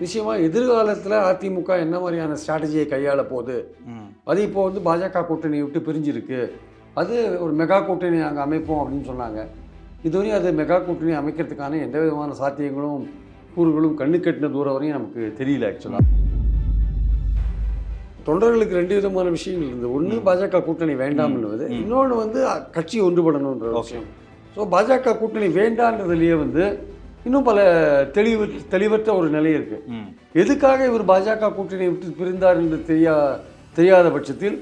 நிச்சயமாக எதிர்காலத்தில் அதிமுக என்ன மாதிரியான ஸ்ட்ராட்டஜியை கையாள போகுது? அது இப்போ வந்து பாஜக கூட்டணியை விட்டு பிரிஞ்சிருக்கு. அது ஒரு மெகா கூட்டணி நாங்கள் அமைப்போம் அப்படின்னு சொன்னாங்க. இதுவரையும் அது மெகா கூட்டணி அமைக்கிறதுக்கான எந்த விதமான சாத்தியங்களும் கூறுகளும் கண்ணு கட்டின தூரம் வரையும் நமக்கு தெரியல ஆக்சுவலாக தொண்டர்களுக்கு ரெண்டு விதமான விஷயங்கள் இருந்தது. ஒன்று பாஜக கூட்டணி வேண்டாம் என்பது. இன்னொன்று வந்து கட்சி ஒன்றுபடணுன்ற. விஷயம். ஸோ பாஜக கூட்டணி வேண்டான்றதுலேயே வந்து இன்னும் பல தெளிவு தெளிவற்ற ஒரு நிலை இருக்குது ம். எதுக்காக இவர் பாஜக கூட்டணியை விட்டு பிரிந்தார் என்று தெரியா தெரியாத பட்சத்தில்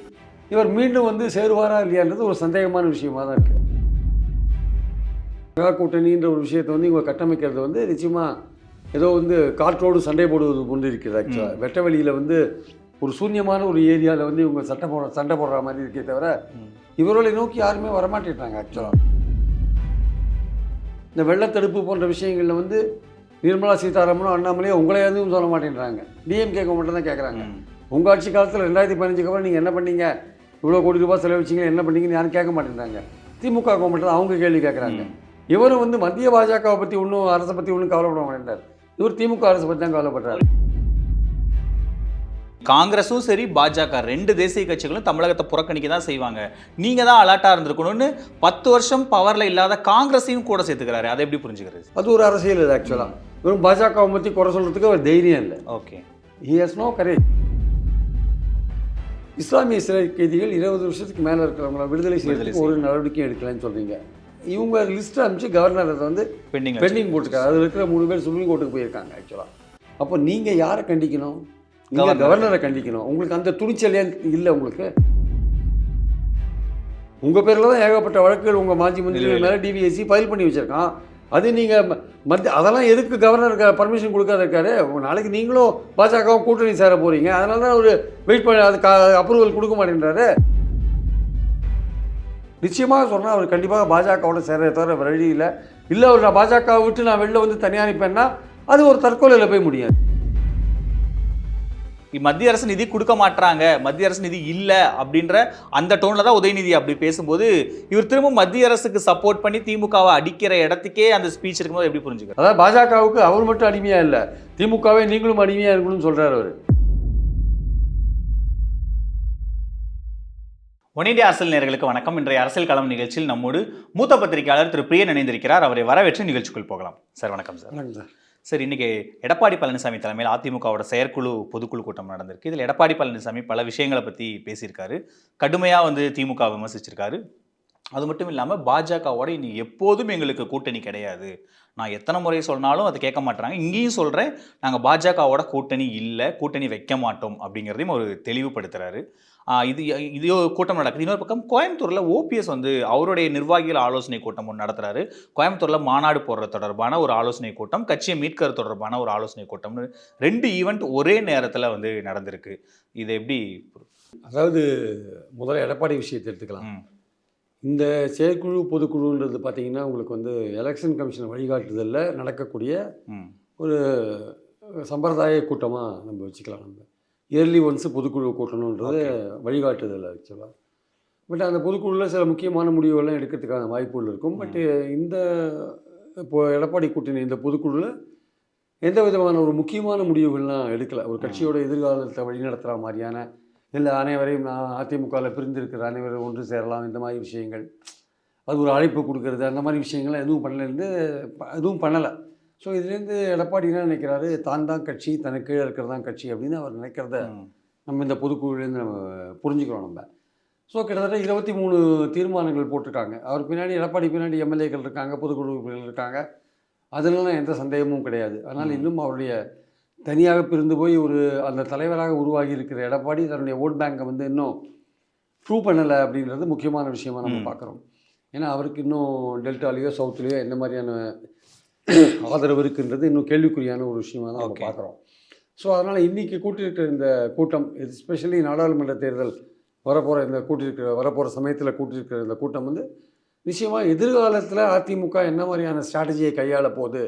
இவர் மீண்டும் வந்து சேருவாரா இல்லையான்றது ஒரு சந்தேகமான விஷயமா தான் இருக்கு. மெகா கூட்டணின்ற ஒரு விஷயத்தை வந்து இவங்க கட்டமைக்கிறது வந்து நிச்சயமா ஏதோ வந்து காற்றோடு சண்டை போடுவது போன்று இருக்கிறது ஆக்சுவலாக வெட்ட வெளியில் வந்து ஒரு சூன்யமான ஒரு ஏரியாவில் வந்து இவங்க சட்டை போட சண்டை போடுற மாதிரி இருக்கே தவிர. இவர்களை நோக்கி யாருமே வரமாட்டேட்டாங்க ஆக்சுவலாக இந்த வெள்ளத்தடுப்பு போன்ற விஷயங்களில் வந்து நிர்மலா சீதாராமனும் அண்ணாமலையும் உங்களை எதுவும் சொல்ல மாட்டேன்றாங்க. டிஎம்கே மட்டும் தான் கேட்குறாங்க. உங்கள் ஆட்சி காலத்தில் ரெண்டாயிரத்தி பதினஞ்சுக்கு அப்புறம் நீங்கள் என்ன பண்ணீங்க? இவ்வளோ கோடி ரூபாய் செலவழிச்சிங்க என்ன பண்ணீங்கன்னு யாரும் கேட்க மாட்டேன்றாங்க. திமுக மட்டும் அவங்க கேள்வி கேட்குறாங்க இவரும் வந்து மத்திய பாஜகவை பற்றி ஒன்றும் அரசை பற்றி ஒன்றும் கவலைப்பட மாட்டேன்றார். இவர் திமுக அரசை பற்றி தான் கவலைப்படுறாரு. காங்கிரஸும் சரி பாஜக ரெண்டு தேசிய கட்சிகளும் தமிழகத்தை புறக்கணிக்க தான் செய்வாங்க. நீங்க தான் அலர்ட்டா இருந்திருக்கணும்னு பத்து வருஷம் பவர்ல இல்லாத காங்கிரஸையும் கூட சேர்த்துக்கிறாரு. அதை எப்படி புரிஞ்சுக்கிறது? அது ஒரு அரசியல் இது ஆக்சுவலாக வெறும் பாஜகவை பற்றி குறை சொல்கிறதுக்கு அவர் தைரியம் இல்லை. Okay he has no courage இஸ்லாமிய சிறை கைதிகள் இருபது வருஷத்துக்கு மேலே இருக்கிறவங்கள விடுதலை செய்யறதுக்கு ஒரு நடவடிக்கையும் எடுக்கலைன்னு சொல்றீங்க. இவங்க லிஸ்ட் அனுப்பிச்சு கவர்னர் அதை வந்து பெண்டிங் பெண்டிங் போட்டிருக்காரு. அதில் இருக்கிற மூணு பேர் சுப்ரீம் கோர்ட்டுக்கு போயிருக்காங்க ஆக்சுவலாக அப்போ நீங்கள் யாரை கண்டிக்கணும்? நீங்கள் கவர்னரை. கவர்னரை கண்டிக்கணும். உங்களுக்கு அந்த துணிச்சல் ஏன் இல்லை உங்களுக்கு? உங்கள் பேரில் தான் ஏகப்பட்ட வழக்குகள் உங்கள் மாஜி மந்திரி மேலே டிவிஎஸ்சி ஃபைல் பண்ணி வச்சிருக்கான். அது நீங்கள் மத்திய அதெல்லாம் எதுக்கு கவர்னருக்கு பர்மிஷன் கொடுக்காத இருக்காரு நாளைக்கு நீங்களும் பாஜகவும் கூட்டணி சேர போகிறீங்க அதனால தான் ஒரு வெயிட் பண்ணி அதுக்கு அப்ரூவல் கொடுக்க மாட்டேன்றாரு. நிச்சயமாக சொன்னால் அவர் கண்டிப்பாக பாஜகவோட சேர தவிர வேற வழி இல்லை. இல்லை அவர் நான் பாஜகவை விட்டு நான் வெளில வந்து தனியாக நிற்பேன்னா அது ஒரு தற்கொலையில் போய் முடியாது. மத்திய அரசு நிதி கொடுக்க மாட்றாங்க மத்திய அரசு நிதி இல்ல அப்படின்ற அந்த டோன்ல தான் உதயநிதி அப்படி பேசும்போது இவர் திரும்ப மத்திய அரசுக்கு சப்போர்ட் பண்ணி திமுகவை அடிக்கிற இடத்துக்கே அந்த ஸ்பீச் இருக்கும்போது எப்படி புரிஞ்சுக்கிறது அதாவது பாஜகவுக்கு அவர் மட்டும் அடிமையாக இல்லை திமுகவே நீங்களும் அடிமையாக இருக்கணும்னு சொல்கிறார் அவர். ஒன் இந்தியா அரசியல் நேயர்களுக்கு வணக்கம். இன்றைய அரசியல் களம் நிகழ்ச்சியில் நம்மோடு மூத்த பத்திரிகையாளர் திரு பிரியன் இணைந்திருக்கிறார். அவரை வரவேற்று நிகழ்ச்சிக்குள் போகலாம். சார் வணக்கம் சார். வணக்கம் சார். சார் இன்றைக்கி எடப்பாடி பழனிசாமி தலைமையில் அதிமுகவோட செயற்குழு பொதுக்குழு கூட்டம் நடந்திருக்கு. இதில் எடப்பாடி பழனிசாமி பல விஷயங்களை பற்றி பேசியிருக்காரு. கடுமையாக வந்து திமுக விமர்சிச்சிருக்காரு. அது மட்டும் இல்லாமல் பாஜகவோட இனி எப்போதும் எங்களுக்கு கூட்டணி கிடையாது. நான் எத்தனை முறை சொன்னாலும் அதை கேட்க மாட்டாங்க இங்கேயும் சொல்கிறேன் நாங்கள் பாஜகவோட கூட்டணி இல்லை கூட்டணி வைக்க மாட்டோம் அப்படிங்கிறதையும் அவர் தெளிவுபடுத்துகிறாரு இது இது கூட்டம் நடக்குது. இன்னொரு பக்கம் கோயம்புத்தூரில் ஓபிஎஸ் வந்து அவருடைய நிர்வாகிகள் ஆலோசனை கூட்டம் ஒன்று நடத்துறாரு. கோயம்புத்தூரில் மாநாடு போடுறது தொடர்பான ஒரு ஆலோசனை கூட்டம் கட்சியை மீட்கிறது தொடர்பான ஒரு ஆலோசனை கூட்டம்னு ரெண்டு ஈவெண்ட் ஒரே நேரத்தில் வந்து நடந்திருக்கு. இது எப்படி அதாவது முதல்ல எடப்பாடி விஷயத்தை எடுத்துக்கலாம். இந்த செயற்குழு பொதுக்குழுன்றது பார்த்தீங்கன்னா உங்களுக்கு வந்து எலெக்ஷன் கமிஷன் வழிகாட்டுதலில் நடக்கக்கூடிய ஒரு சம்பிரதாய கூட்டமாக நம்ம வச்சுக்கலாம் நம்ம. இயர்லி ஒன்ஸ் பொதுக்குழு கூட்டணுன்றது வழிகாட்டுதல் ஆக்சுவலாக பட் அந்த பொதுக்குழுவில் சில முக்கியமான முடிவுகள்லாம் எடுக்கிறதுக்கான வாய்ப்புகள் இருக்கும். பட் இந்த இப்போ எடப்பாடி கூட்டணி இந்த பொதுக்குழுவில் எந்த விதமான ஒரு முக்கியமான முடிவுகள்லாம் எடுக்கலை. ஒரு கட்சியோட எதிர்காலத்தை வழிநடத்துகிற மாதிரியான இல்லை அனைவரையும் நான் அதிமுகவில் பிரிந்திருக்கிற அனைவரும் ஒன்று சேரலாம் இந்த மாதிரி விஷயங்கள். அது ஒரு அழைப்பு கொடுக்கறது அந்த மாதிரி விஷயங்கள்லாம் எதுவும் பண்ணலேருந்து எதுவும் பண்ணலை. ஸோ இதுலேருந்து எடப்பாடி என்ன நினைக்கிறாரு? தான் தான் கட்சி தனக்கு கீழே இருக்கிறது தான் கட்சி அப்படின்னு அவர் நினைக்கிறத நம்ம இந்த பொதுக்குழுலேருந்து நம்ம புரிஞ்சுக்கிறோம் நம்ம. ஸோ கிட்டத்தட்ட இருபத்தி மூணு தீர்மானங்கள் போட்டிருக்காங்க. அவர் பின்னாடி எடப்பாடி பின்னாடி எம்எல்ஏக்கள் இருக்காங்க பொதுக்குழு உறுப்பினர்கள் இருக்காங்க. அதுலலாம் எந்த சந்தேகமும் கிடையாது. ஆனால் இன்னும் அவருடைய தனியாக பிரிந்து போய் ஒரு அந்த தலைவராக உருவாகி இருக்கிற எடப்பாடி தன்னுடைய ஓட் பேங்கை வந்து இன்னும் ப்ரூவ் பண்ணலை அப்படின்றது முக்கியமான விஷயமா நம்ம. பார்க்குறோம். ஏன்னா அவருக்கு இன்னும் டெல்டாலேயோ சவுத்துலேயோ என்ன மாதிரியான ஆதரவு இருக்குன்றது இன்னும் கேள்விக்குறியான ஒரு விஷயமா தான் நம்ம. பார்க்குறோம். ஸோ அதனால் இன்றைக்கி கூட்டியிருக்கிற இந்த கூட்டம் எஸ்பெஷலி நாடாளுமன்ற தேர்தல் வரப்போகிற இந்த கூட்டியிருக்கிற வரப்போகிற சமயத்தில் கூட்டியிருக்கிற இந்த கூட்டம் வந்து நிச்சயமாக எதிர்காலத்தில் அதிமுக என்ன மாதிரியான ஸ்ட்ராட்டஜியை கையாள போகுது?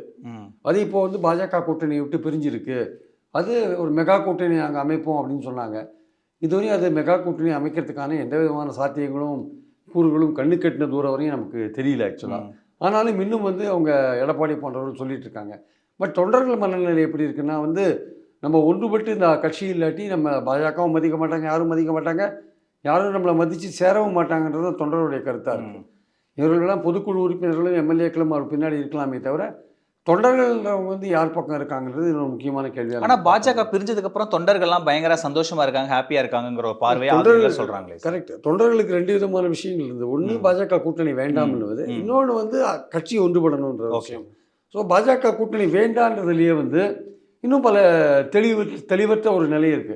அது இப்போ வந்து பாஜக கூட்டணியை விட்டு பிரிஞ்சிருக்கு. அது ஒரு மெகா கூட்டணி நாங்கள் அமைப்போம் அப்படின்னு சொன்னாங்க. இதுவரையும் அது மெகா கூட்டணி அமைக்கிறதுக்கான எந்த விதமான சாத்தியங்களும் கூறுகளும் கண்ணு கட்டின தூரம் வரையும் நமக்கு தெரியல ஆக்சுவலாக ஆனாலும் இன்னும் வந்து அவங்க எடப்பாடி போன்றவர்கள் சொல்லிட்டு இருக்காங்க பட் தொண்டர்கள் மனநிலை எப்படி இருக்குன்னா வந்து நம்ம ஒன்றுபட்டு இந்த கட்சி இல்லாட்டி நம்ம பாஜகவும் மதிக்க மாட்டாங்க யாரும் மதிக்க மாட்டாங்க. யாரும் நம்மளை மதித்து சேரவும் மாட்டாங்கன்றது தொண்டருடைய கருத்தாக இருக்குது ம். இவர்களெல்லாம் பொதுக்குழு உறுப்பினர்களும் எம்எல்ஏக்களும் அவர் பின்னாடி இருக்கலாமே தவிர தொண்டர்கள்ன்றவங்க வந்து யார் பக்கம் இருக்காங்கன்றது இன்னொரு முக்கியமான கேள்வியாக ஆனா பாஜக பிரிஞ்சதுக்கு அப்புறம் தொண்டர்கள்லாம் பயங்கர சந்தோஷமா இருக்காங்க ஹாப்பியா இருக்காங்கிற ஒரு பார்வையை தொண்டர்கள் சொல்றாங்களே. கரெக்ட் தொண்டர்களுக்கு ரெண்டு விதமான விஷயங்கள் இருந்தது ஒன்று. பாஜக கூட்டணி வேண்டாம்னுவது ம். இன்னொன்று வந்து கட்சி ஒன்றுபடணுன்ற விஷயம். ஸோ பாஜக கூட்டணி வேண்டான்றதுலேயே வந்து இன்னும் பல தெளிவு தெளிவற்ற ஒரு நிலை இருக்கு.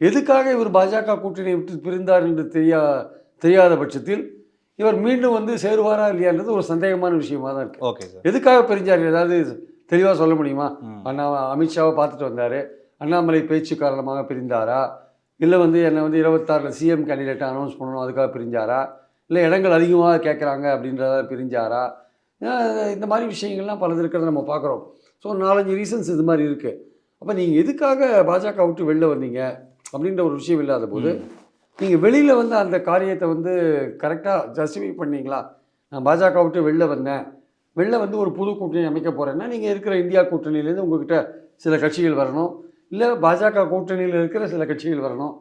எதுக்காக இவர் பாஜக கூட்டணியை விட்டு பிரிந்தார் என்று தெரியா தெரியாத பட்சத்தில் இவர் மீண்டும் வந்து சேருவாரா இல்லையான்றது ஒரு சந்தேகமான விஷயமா தான் இருக்கு. Okay sir. எதுக்காக பிரிஞ்சார்? ஏதாவது தெளிவாக சொல்ல முடியுமா. அண்ணா அமித்ஷாவை பார்த்துட்டு வந்தார். அண்ணாமலை பேச்சு காரணமாக பிரிந்தாரா? இல்லை வந்து என்னை வந்து இருபத்தாறில் சிஎம் கேண்டிடேட்டை அனௌன்ஸ் பண்ணணும் அதுக்காக பிரிஞ்சாரா? இல்லை இடங்கள் அதிகமாக கேட்குறாங்க அப்படின்றத பிரிஞ்சாரா? இந்த மாதிரி விஷயங்கள்லாம் பலது இருக்கிறத நம்ம பார்க்குறோம் ஸோ நாலஞ்சு ரீசன்ஸ் இது மாதிரி இருக்குது அப்போ நீங்கள் எதுக்காக பாஜக விட்டு வெளில வந்தீங்க? அப்படின்ற ஒரு விஷயம் இல்லாத போது நீங்கள் வெளியில் வந்து அந்த காரியத்தை வந்து கரெக்டாக ஜஸ்டிஃபை பண்ணீங்களா? நான் பாஜக விட்டு வெளில வந்தேன். வெளில வந்து ஒரு புது கூட்டணி அமைக்க போகிறேன்னா நீங்கள் இருக்கிற இந்தியா கூட்டணியிலேருந்து உங்ககிட்ட சில கட்சிகள் வரணும். இல்லை பாஜக கூட்டணியில் இருக்கிற சில கட்சிகள் வரணும்.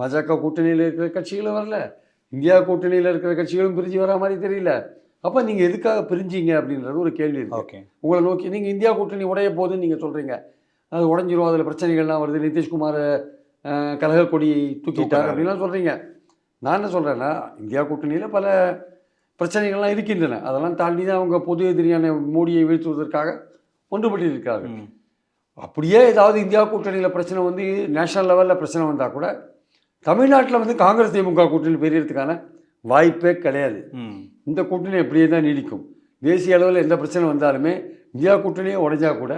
பாஜக கூட்டணியில் இருக்கிற கட்சிகளும் வரல. இந்தியா கூட்டணியில் இருக்கிற கட்சிகளும் பிரிஞ்சு வர மாதிரி தெரியல. அப்போ நீங்கள் எதுக்காக பிரிஞ்சீங்க அப்படின்றது ஒரு கேள்வி இருக்கு. ஓகே. உங்களை நோக்கி நீங்கள் இந்தியா கூட்டணி உடைய போதுன்னு நீங்கள் சொல்கிறீங்க அது உடஞ்சிரும் அதில் பிரச்சனைகள்லாம் வருது. நிதிஷ்குமார் அஹ், கலக கொடி தூக்கிட்டார். அப்படின்லாம் சொல்கிறீங்க நான் என்ன சொல்கிறேன்னா இந்தியா கூட்டணியில் பல பிரச்சனைகள்லாம் இருக்கின்றன. அதெல்லாம் தாண்டி தான் அவங்க பொது எதிரியான மோடியை வீழ்த்துவதற்காக ஒன்றுபட்டு இருக்கார்கள் ம். அப்படியே ஏதாவது இந்தியா கூட்டணியில் பிரச்சனை வந்து நேஷனல் லெவலில் பிரச்சனை வந்தால் கூட தமிழ்நாட்டில் வந்து காங்கிரஸ் திமுக கூட்டணி பெரியறதுக்கான வாய்ப்பே கிடையாது. இந்த கூட்டணி அப்படியே தான் நீடிக்கும். தேசிய அளவில் எந்த பிரச்சனை வந்தாலுமே இந்தியா கூட்டணியே உடைஞ்சா கூட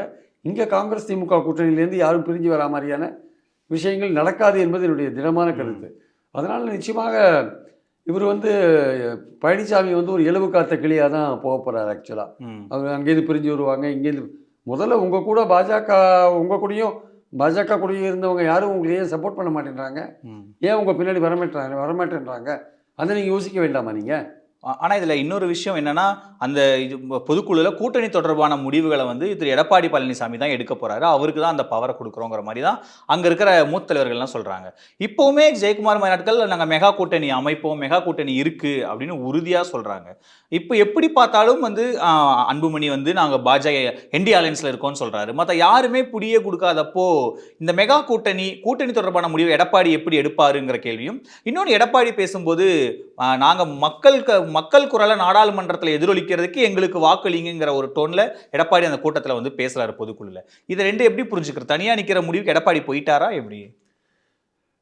இங்கே காங்கிரஸ் திமுக கூட்டணியிலேருந்து யாரும் பிரிஞ்சு வரா மாதிரியான விஷயங்கள் நடக்காது என்பது என்னுடைய திடமான கருத்து. அதனால் நிச்சயமாக இவர் வந்து பழனிசாமி வந்து ஒரு எலும்பு காத்த கிளியாக தான் போக போகிறார் ஆக்சுவலாக அவங்க அங்கேருந்து பிரிஞ்சு வருவாங்க இங்கேருந்து முதல்ல உங்கள் கூட பாஜக உங்கள் கூடயும் பாஜக கூடயும் இருந்தவங்க யாரும் உங்களுக்கு ஏன் சப்போர்ட் பண்ண மாட்டேன்றாங்க? ஏன் உங்கள் பின்னாடி வரமாட்டேறாங்க வரமாட்டேன்றாங்க? அதை நீங்கள் யோசிக்க வேண்டாமா நீங்கள் ஆனால் இதில் இன்னொரு விஷயம் என்னன்னா அந்த இது பொதுக்குழுல கூட்டணி தொடர்பான முடிவுகளை வந்து திரு. எடப்பாடி பழனிசாமி தான் எடுக்க போகிறாரு அவருக்கு தான் அந்த பவரை கொடுக்குறோங்கிற மாதிரி தான் அங்கே இருக்கிற மூத்த தலைவர்கள்லாம் சொல்கிறாங்க இப்போவுமே ஜெயக்குமார் மாநாட்கள் நாங்கள் மெகா கூட்டணி அமைப்போம் மெகா கூட்டணி இருக்குது அப்படின்னு உறுதியாக சொல்கிறாங்க இப்போ எப்படி பார்த்தாலும் வந்து அன்புமணி வந்து நாங்கள் பாஜக என்டி அலையன்ஸில் இருக்கோம்னு சொல்கிறாரு மற்ற யாருமே புடியே கொடுக்காதப்போ இந்த மெகா கூட்டணி கூட்டணி தொடர்பான முடிவு எடப்பாடி எப்படி எடுப்பாருங்கிற கேள்வியும் இன்னொன்று எடப்பாடி பேசும்போது நாங்கள் மக்களுக்கு மக்கள் குரலை நாடாளுமன்றத்தில் எதிரொலிக்கிறதுக்கு எங்களுக்கு வாக்களிங்கிற ஒரு டோன்ல எடப்பாடி அந்த கூட்டத்துல வந்து பேசுறாரு பொதுக்குழுல. இதை ரெண்டு எப்படி புரிஞ்சுக்கிறது? தனியா நிக்கிற முடிவுக்கு எடப்பாடி போயிட்டாரா எப்படி?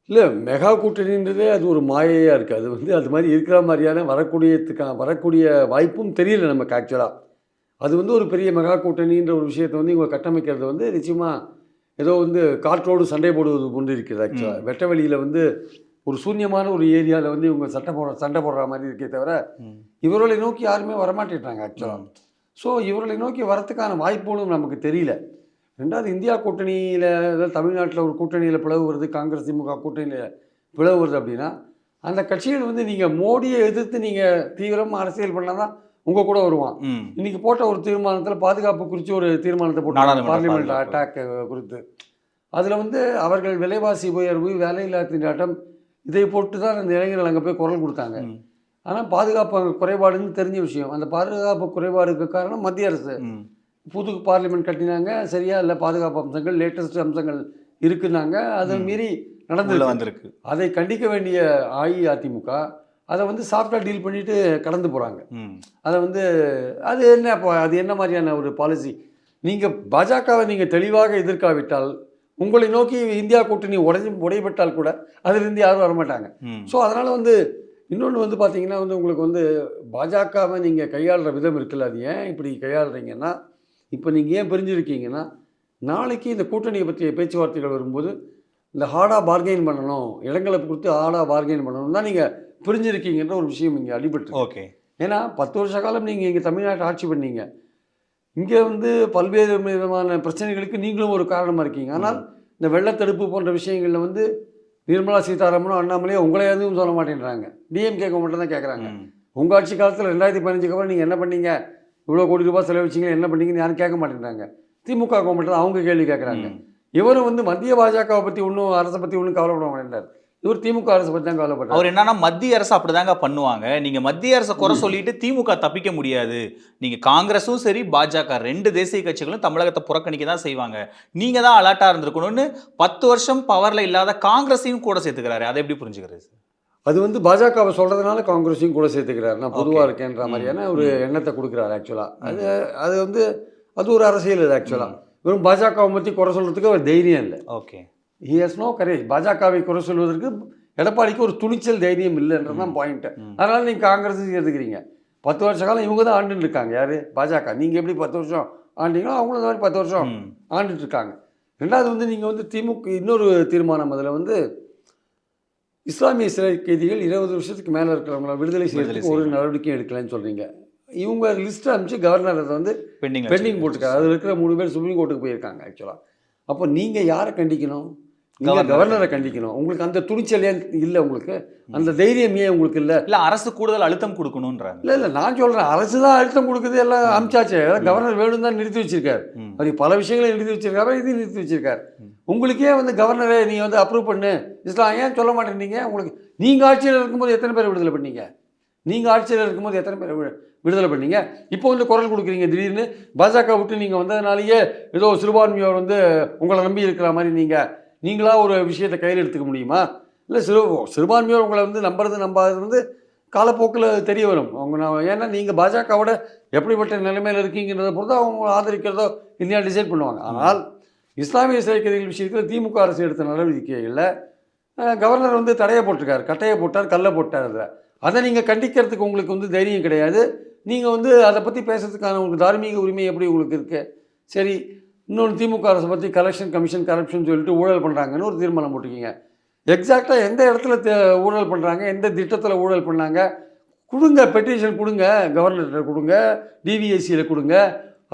இல்லை மெகா கூட்டணின்றதே அது ஒரு மாயையாக இருக்குது அது வந்து அது மாதிரி இருக்கிற மாதிரியான வரக்கூடியதுக்கான வரக்கூடிய வாய்ப்பும் தெரியல நமக்கு ஆக்சுவலாக அது வந்து ஒரு பெரிய மெகா கூட்டணின்ற ஒரு விஷயத்தை வந்து இவங்க கட்டமைக்கிறது வந்து நிச்சயமாக ஏதோ வந்து காற்றோடு சண்டை போடுவது போன்று இருக்கிறது ஆக்சுவலாக வெட்ட வெளியில் வந்து ஒரு சூன்யமான ஒரு ஏரியாவில் வந்து இவங்க சட்டை போடுற சண்டை போடுற மாதிரி இருக்கே தவிர இவர்களை நோக்கி யாருமே வரமாட்டேன்றாங்க ஆக்சுவலாக ஸோ இவர்களை நோக்கி வரத்துக்கான வாய்ப்புகளும் நமக்கு தெரியல. ரெண்டாவது இந்தியா கூட்டணியில் அதாவது தமிழ்நாட்டில் ஒரு கூட்டணியில் பிளவுறது காங்கிரஸ் திமுக கூட்டணியில் பிளவுறது அப்படின்னா அந்த கட்சிகள் வந்து நீங்கள் மோடியை எதிர்த்து நீங்கள் தீவிரமாக அரசியல் பண்ணால் தான் உங்கள் கூட வருவான். இன்னைக்கு போட்ட ஒரு தீர்மானத்தில் பாதுகாப்பு குறித்து ஒரு தீர்மானத்தை போட்டு நாடாளுமன்ற பார்லிமெண்ட். அட்டாக் குறித்து. அதில் வந்து அவர்கள் விலைவாசி உயர்வு வேலையில்லா திண்டாட்டம் இதை போட்டு தான் அந்த இளைஞர்கள் அங்கே போய் குரல் கொடுத்தாங்க. ஆனால் பாதுகாப்பு குறைபாடுன்னு தெரிஞ்ச விஷயம். அந்த பாதுகாப்பு குறைபாடுக்கு காரணம் மத்திய அரசு. புது பார்லிமெண்ட் கட்டினாங்க. சரியா இல்லை பாதுகாப்பு அம்சங்கள் லேட்டஸ்ட் அம்சங்கள் இருக்குன்னாங்க. அதை. மீறி நடந்து வந்திருக்கு. அதை கண்டிக்க வேண்டிய அஇஅதிமுக அதை வந்து சாஃப்டாக டீல் பண்ணிட்டு கடந்து போகிறாங்க அதை வந்து அது என்ன அது என்ன மாதிரியான ஒரு பாலிசி நீங்கள் பாஜகவை நீங்கள் தெளிவாக எதிர்க்காவிட்டால் உங்களை நோக்கி இந்தியா கூட்டணி உடஞ்சி உடைபட்டால் கூட அதிலிருந்து யாரும் வரமாட்டாங்க. ஸோ அதனால் வந்து இன்னொன்று வந்து பார்த்தீங்கன்னா வந்து உங்களுக்கு வந்து பாஜகவை நீங்கள் கையாளுற விதம் இருக்குல்ல அது ஏன் இப்படி கையாளுறீங்கன்னா இப்போ நீங்கள் ஏன் பிரிஞ்சிருக்கீங்கன்னா நாளைக்கு இந்த கூட்டணியை பற்றிய பேச்சுவார்த்தைகள் வரும்போது இந்த ஹார்டாக பார்கெயின் பண்ணணும் இடங்களை கொடுத்து ஹார்டாக பார்கெயின் பண்ணணும் தான் நீங்கள் பிரிஞ்சிருக்கீங்கன்ற ஒரு விஷயம் இங்கே அடிபட்டு ஓகே ஏன்னா பத்து வருஷ காலம் நீங்கள் இங்கே தமிழ்நாட்டை ஆட்சி பண்ணீங்க. இங்கே வந்து பல்வேறு விதமான பிரச்சனைகளுக்கு நீங்களும் ஒரு காரணமாக இருக்கீங்க. ஆனால் இந்த வெள்ளத்தடுப்பு போன்ற விஷயங்களில் வந்து நிர்மலா சீதாராமனும் அண்ணாமலையும் உங்களை எதுவும் சொல்ல மாட்டேன்றாங்க. டிஎம்கே மட்டும் தான் கேட்குறாங்க உங்கள் ஆட்சி காலத்தில் ரெண்டாயிரத்தி பதினஞ்சுக்கு அப்புறம் நீங்கள் என்ன பண்ணீங்க? இவ்வளோ கோடி ரூபாய் செலவழிச்சிங்க என்ன பண்ணீங்கன்னு யாரும் கேட்க மாட்டேன்றாங்க. திமுக கவர்மெண்ட் தான் அவங்க கேள்வி கேட்குறாங்க இவரும் வந்து மத்திய பாஜகவை பற்றி ஒன்றும் அரசை பற்றி ஒன்றும் கவலைப்பட மாட்டேன்றார். இவர் திமுக அரசை பற்றி தான் கவலைப்படுறாரு அவர் என்னன்னா மத்திய அரசு அப்படிதாங்க பண்ணுவாங்க. நீங்க மத்திய அரசை குறை சொல்லிட்டு திமுக தப்பிக்க முடியாது. நீங்க காங்கிரஸும் சரி பாஜக ரெண்டு தேசிய கட்சிகளும் தமிழகத்தை புறக்கணிக்க தான் செய்வாங்க. நீங்க தான் அலர்ட்டா இருந்திருக்கணும்னு பத்து வருஷம் பவர்ல இல்லாத காங்கிரஸையும் கூட சேர்த்துக்கிறாரு. அதை எப்படி புரிஞ்சுக்கிறது அது வந்து பாஜகவை சொல்றதுனால காங்கிரஸையும் கூட சேர்த்துக்கிறார். நான் பொதுவாக. இருக்கேன்ற. மாதிரியான ஒரு. எண்ணத்தை கொடுக்குறாரு ஆக்சுவலாக அது அது வந்து அது ஒரு அரசியல் இது ஆக்சுவலாக வெறும் பாஜகவை பற்றி குறை சொல்றதுக்கு அவர் தைரியம் இல்லை. ஓகே. ஹஸ் நோ கரேஜ் பாஜகவை குறை சொல்வதற்கு எடப்பாடிக்கு ஒரு துணிச்சல் தைரியம் இல்லைன்றது தான் ம். பாயிண்ட் ம். அதனால நீங்கள் காங்கிரஸ் எடுத்துக்கிறீங்க பத்து வருஷ காலம் இவங்க தான் ஆண்டுன்னு இருக்காங்க. யாரு? பாஜக. நீங்கள் எப்படி பத்து வருஷம் ஆண்டீங்களோ அவங்களும் மாதிரி பத்து வருஷம். ஆண்டுட்டு இருக்காங்க. ரெண்டாவது வந்து நீங்கள் வந்து திமுக இன்னொரு தீர்மானம் அதில் வந்து இஸ்லாமிய சிறை கைதிகள் இருபது வருஷத்துக்கு மேலே இருக்கிறவங்கள விடுதலை செய்யறதுக்கு ஒரு. நடவடிக்கையும் எடுக்கலைன்னு சொல்கிறீங்க இவங்க லிஸ்ட்டை அனுப்பிச்சு கவர்னர் அதை வந்து பெண்டிங் பெண்டிங் போட்டிருக்காரு. அதில் இருக்கிற மூணு பேர் சுப்ரீம் கோர்ட்டுக்கு போயிருக்காங்க ஆக்சுவலாக அப்போ நீங்கள் யாரை கண்டிக்கணும்? நீங்கள் கவர்னரை கண்டிக்கணும். உங்களுக்கு அந்த துணிச்சல் ஏன் இல்லை உங்களுக்கு? அந்த தைரியம் ஏன் உங்களுக்கு இல்லை? இல்ல அரசு கூடுதல் அழுத்தம் கொடுக்கணும்ன்றாங்க. இல்லை இல்லை நான் சொல்கிறேன் அரசு தான் அழுத்தம் கொடுக்குது எல்லாம் அமிச்சாச்சு. கவர்னர் வேணும் தான் நிறுத்தி வச்சிருக்காரு. அவர் பல விஷயங்களை நிறுத்தி வச்சிருக்காரு இதையும் நிறுத்தி வச்சிருக்காரு. உங்களுக்கே வந்து கவர்னரை நீங்கள் வந்து அப்ரூவ் பண்ணு. இஸ்லாம் ஏன் சொல்ல மாட்டேன்றீங்க? உங்களுக்கு நீங்கள் ஆட்சியில் இருக்கும்போது எத்தனை பேர் விடுதலை பண்ணீங்க? நீங்கள் ஆட்சியில் இருக்கும்போது எத்தனை பேர் விடுதலை பண்ணீங்க? இப்போ வந்து குரல் கொடுக்குறீங்க திடீர்னு. பாஜக விட்டு நீங்கள் வந்ததுனாலேயே ஏதோ சிறுபான்மையோர் வந்து உங்களை நம்பி இருக்கிற மாதிரி நீங்கள் நீங்களா ஒரு விஷயத்தை கையில் எடுத்துக்க முடியுமா? இல்லை சிறு சிறுபான்மையோர் உங்களை வந்து நம்புறது நம்பாதது வந்து காலப்போக்கில் தெரிய வரும். அவங்க நான் ஏன்னா நீங்கள் பாஜகவோட எப்படிப்பட்ட நிலைமையில் இருக்கீங்கன்றதை பொறுத்து அவங்க ஆதரிக்கிறதோ இல்லையா டிசைட் பண்ணுவாங்க. ஆனால் இஸ்லாமிய சிறை விஷயத்தில் திமுக அரசு எடுத்த நடவடிக்கைகளில் கவர்னர் வந்து தடையை போட்டிருக்காரு. கட்டையை போட்டார் கல்லை போட்டார் அதில் அதை நீங்கள் கண்டிக்கிறதுக்கு உங்களுக்கு வந்து தைரியம் கிடையாது. நீங்கள் வந்து அதை பற்றி பேசுறதுக்கான உங்களுக்கு தார்மீக உரிமை எப்படி உங்களுக்கு இருக்குது சரி இன்னொன்று திமுக அரசை பற்றி கலெக்ஷன் கமிஷன் கரப்ஷன் சொல்லிட்டு ஊழல் பண்ணுறாங்கன்னு ஒரு தீர்மானம் போட்டிருக்கீங்க. எக்ஸாக்டாக எந்த இடத்துல ஊழல் பண்ணுறாங்க எந்த திட்டத்தில் ஊழல் பண்ணாங்க? கொடுங்க பெட்டிஷன் கொடுங்க கவர்னர்கிட்ட கொடுங்க டிவிஎஸ்சியில் கொடுங்க.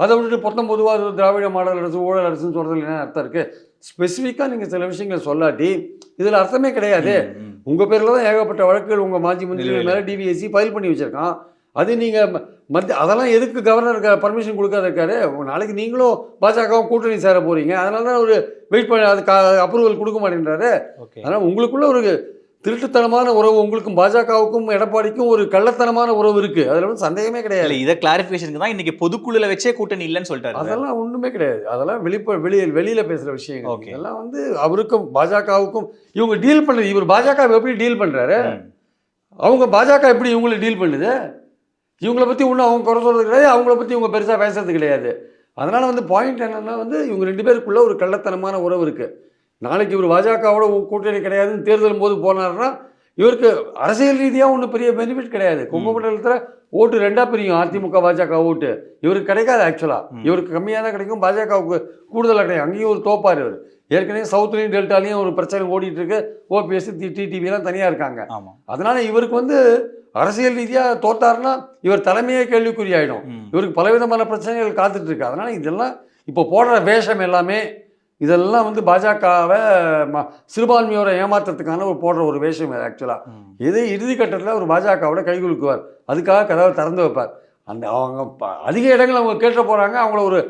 அதை விட்டுட்டு பொத்தம் பொதுவாக திராவிட மாடல் அரசு ஊழல் அரசுன்னு சொல்கிறதுல என்ன அர்த்தம் இருக்குது ஸ்பெசிஃபிக்காக நீங்கள் சில விஷயங்களை சொல்லாட்டி இதில் அர்த்தமே கிடையாது. உங்கள் பேரில் தான் ஏகப்பட்ட வழக்குகள் உங்கள் மாஜி மந்திரிகள். மேலே டிவிஎஸ்சி ஃபைல் பண்ணி வச்சுருக்கான். அது நீங்கள் மத்திய அதெல்லாம் எதுக்கு கவர்னர் பர்மிஷன் கொடுக்காத இருக்காரு நாளைக்கு நீங்களும் பாஜகவும் கூட்டணி சேர போகிறீங்க அதனால தான் ஒரு வெயிட் பண்ணி அதுக்கு அப்ரூவல் கொடுக்க மாட்டேன்றாரு. ஓகே அதனால் உங்களுக்குள்ள ஒரு திருட்டுத்தனமான உறவு உங்களுக்கும் பாஜகவுக்கும் எடப்பாடிக்கும் ஒரு கள்ளத்தனமான உறவு இருக்குது அதில் வந்து சந்தேகமே கிடையாது. இத கிளாரிபிகேஷனுக்கு தான் இன்னைக்கு பொதுக்குழுல வச்சே கூட்டணி இல்லைன்னு சொல்லிட்டாரு. அதெல்லாம் ஒன்றுமே கிடையாது. அதெல்லாம் வெளிப்ப வெளியில் வெளியில் பேசுகிற விஷயங்கள். Okay. இதெல்லாம் வந்து அவருக்கும் பாஜகவுக்கும் இவங்க டீல் பண்ணுறது இவர் பாஜக எப்படி டீல் பண்ணுறாரு. அவங்க பாஜக எப்படி இவங்களை டீல் பண்ணுது? இவங்கள பற்றி ஒன்றும் அவங்க குறை சொல்கிறது கிடையாது அவங்கள பற்றி இவங்க பெருசாக பேசுறது கிடையாது. அதனால் வந்து பாயிண்ட் என்னென்னா வந்து இவங்க ரெண்டு பேருக்குள்ள ஒரு கள்ளத்தனமான உறவு இருக்குது நாளைக்கு இவர் பாஜகவோட கூட்டணி கிடையாதுன்னு தேர்தலும் போது போனாருன்னா இவருக்கு அரசியல் ரீதியாக ஒன்றும் பெரிய பெனிஃபிட் கிடையாது. கும்பமண்டலத்தில் ஓட்டு ரெண்டாக பிரியும் அதிமுக பாஜக ஓட்டு. இவருக்கு கிடைக்காது ஆக்சுவலாக. இவருக்கு கம்மியாக தான் கிடைக்கும் பாஜகவுக்கு கூடுதலாக கிடைக்கும். அங்கேயும் ஒரு தோப்பார் இவர். ஏற்கனவே சவுத்துலேயும் டெல்டாலையும் ஒரு பிரச்சனை ஓடிட்டு இருக்கு ஓபிஎஸ் டிடிவிலாம் தனியாக இருக்காங்க. ஆமா. அதனால இவருக்கு வந்து அரசியல் ரீதியாக தோத்தாருன்னா இவர் தலைமையே கேள்விக்குறியாயிடும். ம். இவருக்கு பலவிதமான பிரச்சனைகள் காத்துட்டு இருக்கு அதனால இதெல்லாம் இப்போ போடுற வேஷம் எல்லாமே இதெல்லாம் வந்து பாஜகவை ம சிறுபான்மையோரை ஏமாத்துறதுக்கான ஒரு போடுற ஒரு வேஷம் ஆக்சுவலாக. இது இறுதி கட்டத்தில் ஒரு பாஜகவோட கைகுலுக்குவார் அதுக்காக கதவை திறந்து வைப்பார். அந்த அவங்க அதிக இடங்கள் அவங்க கேட்ட போகிறாங்க அவங்கள ஒரு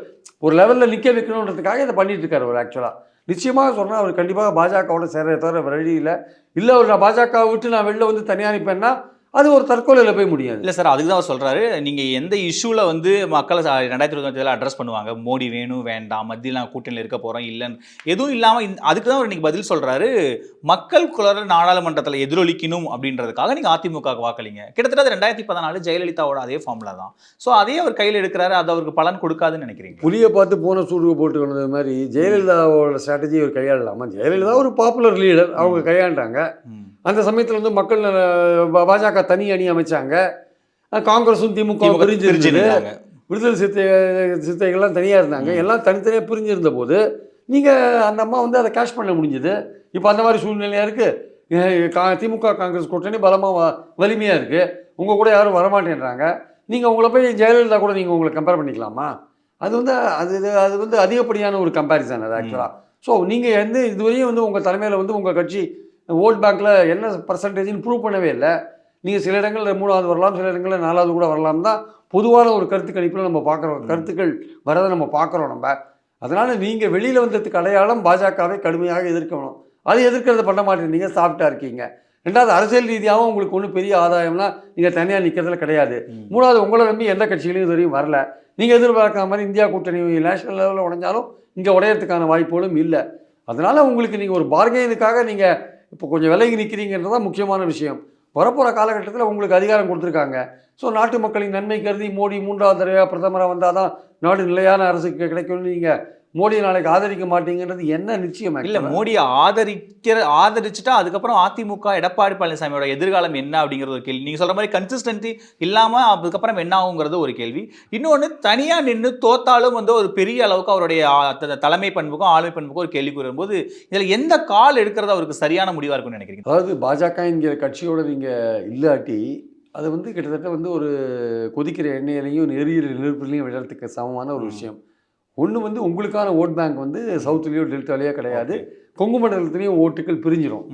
ஒரு லெவலில் நிற்க வைக்கணுன்றதுக்காக இதை பண்ணிட்டு இருக்காரு அவர் ஆக்சுவலாக நிச்சயமாக சொன்னால் அவர் கண்டிப்பாக பாஜகவோட சேர தவிர வேற வழி இல்லை இல்லை அவர் நான் பாஜகவை விட்டு நான் வெளில வந்து தனியாக நிற்பேன்னா அது ஒரு தற்கொலையில் போய் முடியாது. இல்ல சார் அதுக்கு தான் அவர் சொல்றாரு. நீங்க எந்த இஷ்யூல வந்து மக்களை ரெண்டாயிரத்தி இருபத்தஞ்சுல அட்ரஸ் பண்ணுவாங்க. மோடி வேணும் வேண்டாம் மத்தியில் நான் கூட்டணியில் இருக்க போறோம் இல்லைன்னு. எதுவும் இல்லாம இந்த- அதுக்கு தான் அவர் இன்னைக்கு பதில் சொல்றாரு. மக்கள் குரல் நாடாளுமன்றத்தில் எதிரொலிக்கணும் அப்படின்றதுக்காக நீங்க அதிமுக வாக்களிங்க. கிட்டத்தட்ட அது ரெண்டாயிரத்தி பதினாலு ஜெயலலிதாவோட அதே ஃபார்முலா தான். ஸோ அதே அவர் கையில் எடுக்கிறாரு. அது அவருக்கு பலன் கொடுக்காதுன்னு நினைக்கிறீங்க. புலியை பார்த்து போன சூடு போட்டு வந்தது மாதிரி ஜெயலலிதாவோட ஸ்ட்ராட்டஜி இவர் கையாளலாமா? ஜெயலலிதா ஒரு பாப்புலர் லீடர் அவங்க கையாண்டாங்க. அந்த சமயத்தில் வந்து மக்கள் பாஜக தனி அணி அமைச்சாங்க. காங்கிரஸும் திமுக திமுக பிரிஞ்சு இருந்தது பிரிஞ்சிருந்தாங்க. விடுதலை சிறுத்தை சிறுத்தைகள்லாம் தனியாக இருந்தாங்க. எல்லாம் தனித்தனியாக பிரிஞ்சிருந்த போது நீங்கள் அந்த அம்மா வந்து அதை கேஷ் பண்ண முடிஞ்சது. இப்போ அந்த மாதிரி சூழ்நிலையாக இருக்குது கா திமுக காங்கிரஸ் கூட்டணி பலமாக வலிமையாக இருக்குது உங்கள் கூட யாரும் வரமாட்டேன்றாங்க. நீங்கள் உங்களை போய் ஜெயலலிதா கூட நீங்கள் உங்களை கம்பேர் பண்ணிக்கலாமா? அது வந்து அது இது- அது வந்து அதிகப்படியான ஒரு கம்பேரிசன் அது ஆக்சுவலாக ஸோ நீங்கள் எந்த இதுவரையும் வந்து உங்கள் தலைமையில் வந்து உங்கள் கட்சி ஓட் பேங்க்கில் என்ன பர்சன்டேஜ்னு ப்ரூவ் பண்ணவே இல்லை. நீங்கள் சில இடங்களில் மூணாவது வரலாம் சில இடங்களில் நாலாவது கூட வரலாம் தான் பொதுவான ஒரு கருத்து கணிப்பில் நம்ம பார்க்குறோம். கருத்துக்கள் வரதை நம்ம பார்க்குறோம் நம்ம. அதனால் நீங்கள் வெளியில் வந்ததுக்கு அடையாளம் பாஜகவை கடுமையாக எதிர்க்கணும். அது எதிர்க்கிறத பண்ண மாட்டேங்க சாஃப்டா இருக்கீங்க. ரெண்டாவது அரசியல் ரீதியாகவும் உங்களுக்கு ஒன்றும் பெரிய ஆதாயம்னா நீங்கள் தனியாக நிற்கிறதுல கிடையாது. மூணாவது உங்களை நம்பி எந்த கட்சிகளையும் இது வரையும் வரல. நீங்கள் எதிர்பார்க்காத மாதிரி இந்தியா கூட்டணி நேஷனல் லெவலில் உடைஞ்சாலும் இங்கே உடையறதுக்கான வாய்ப்புகளும் இல்லை. அதனால் உங்களுக்கு நீங்கள் ஒரு பார்கெயினுக்காக நீங்கள் இப்போ கொஞ்சம் விலகி நிற்கிறீங்கன்றது தான் முக்கியமான விஷயம். வரப்போகிற காலகட்டத்தில் உங்களுக்கு அதிகாரம் கொடுத்துருக்காங்க. ஸோ நாட்டு மக்களின் நன்மை கருதி மோடி மூன்றாவது தடவையாக பிரதமராக வந்தால் தான் நாடு நிலையான அரசுக்கு கிடைக்கும்னு நீங்கள் மோடியை நாளைக்கு ஆதரிக்க மாட்டீங்கன்றது என்ன நிச்சயம் இல்ல? மோடியை ஆதரிக்கிற ஆதரிச்சுட்டா அதுக்கப்புறம் அதிமுக எடப்பாடி பழனிசாமியோட எதிர்காலம் என்ன அப்படிங்கிறது ஒரு கேள்வி நீங்க சொல்ற மாதிரி கன்சிஸ்டன்சி இல்லாம அதுக்கப்புறம் என்ன ஆகுங்கிறது ஒரு கேள்வி இன்னொன்னு தனியா நின்று தோத்தாலும் வந்து ஒரு பெரிய அளவுக்கு அவருடைய தலைமை பண்புக்கும் ஆளுமை பண்புக்கும் ஒரு கேள்வி வரும்போது இதுல எந்த கால் எடுக்கிறது அவருக்கு சரியான முடிவா இருக்கும்னு நினைக்கிறீங்க அதாவது பாஜக என்கிற கட்சியோட நீங்கள் இல்லாட்டி அது வந்து கிட்டத்தட்ட வந்து ஒரு கொதிக்கிற எண்ணெயிலையும் நெறியிற நெருப்புலையும் விடுறதுக்கு சமமான ஒரு. விஷயம் ஒன்று வந்து உங்களுக்கான ஓட் பேங்க் வந்து சவுத்துலேயோ டெல்டாலேயோ கிடையாது. கொங்கு மண்டலத்துலேயும் ஓட்டுகள் பிரிஞ்சிடும்.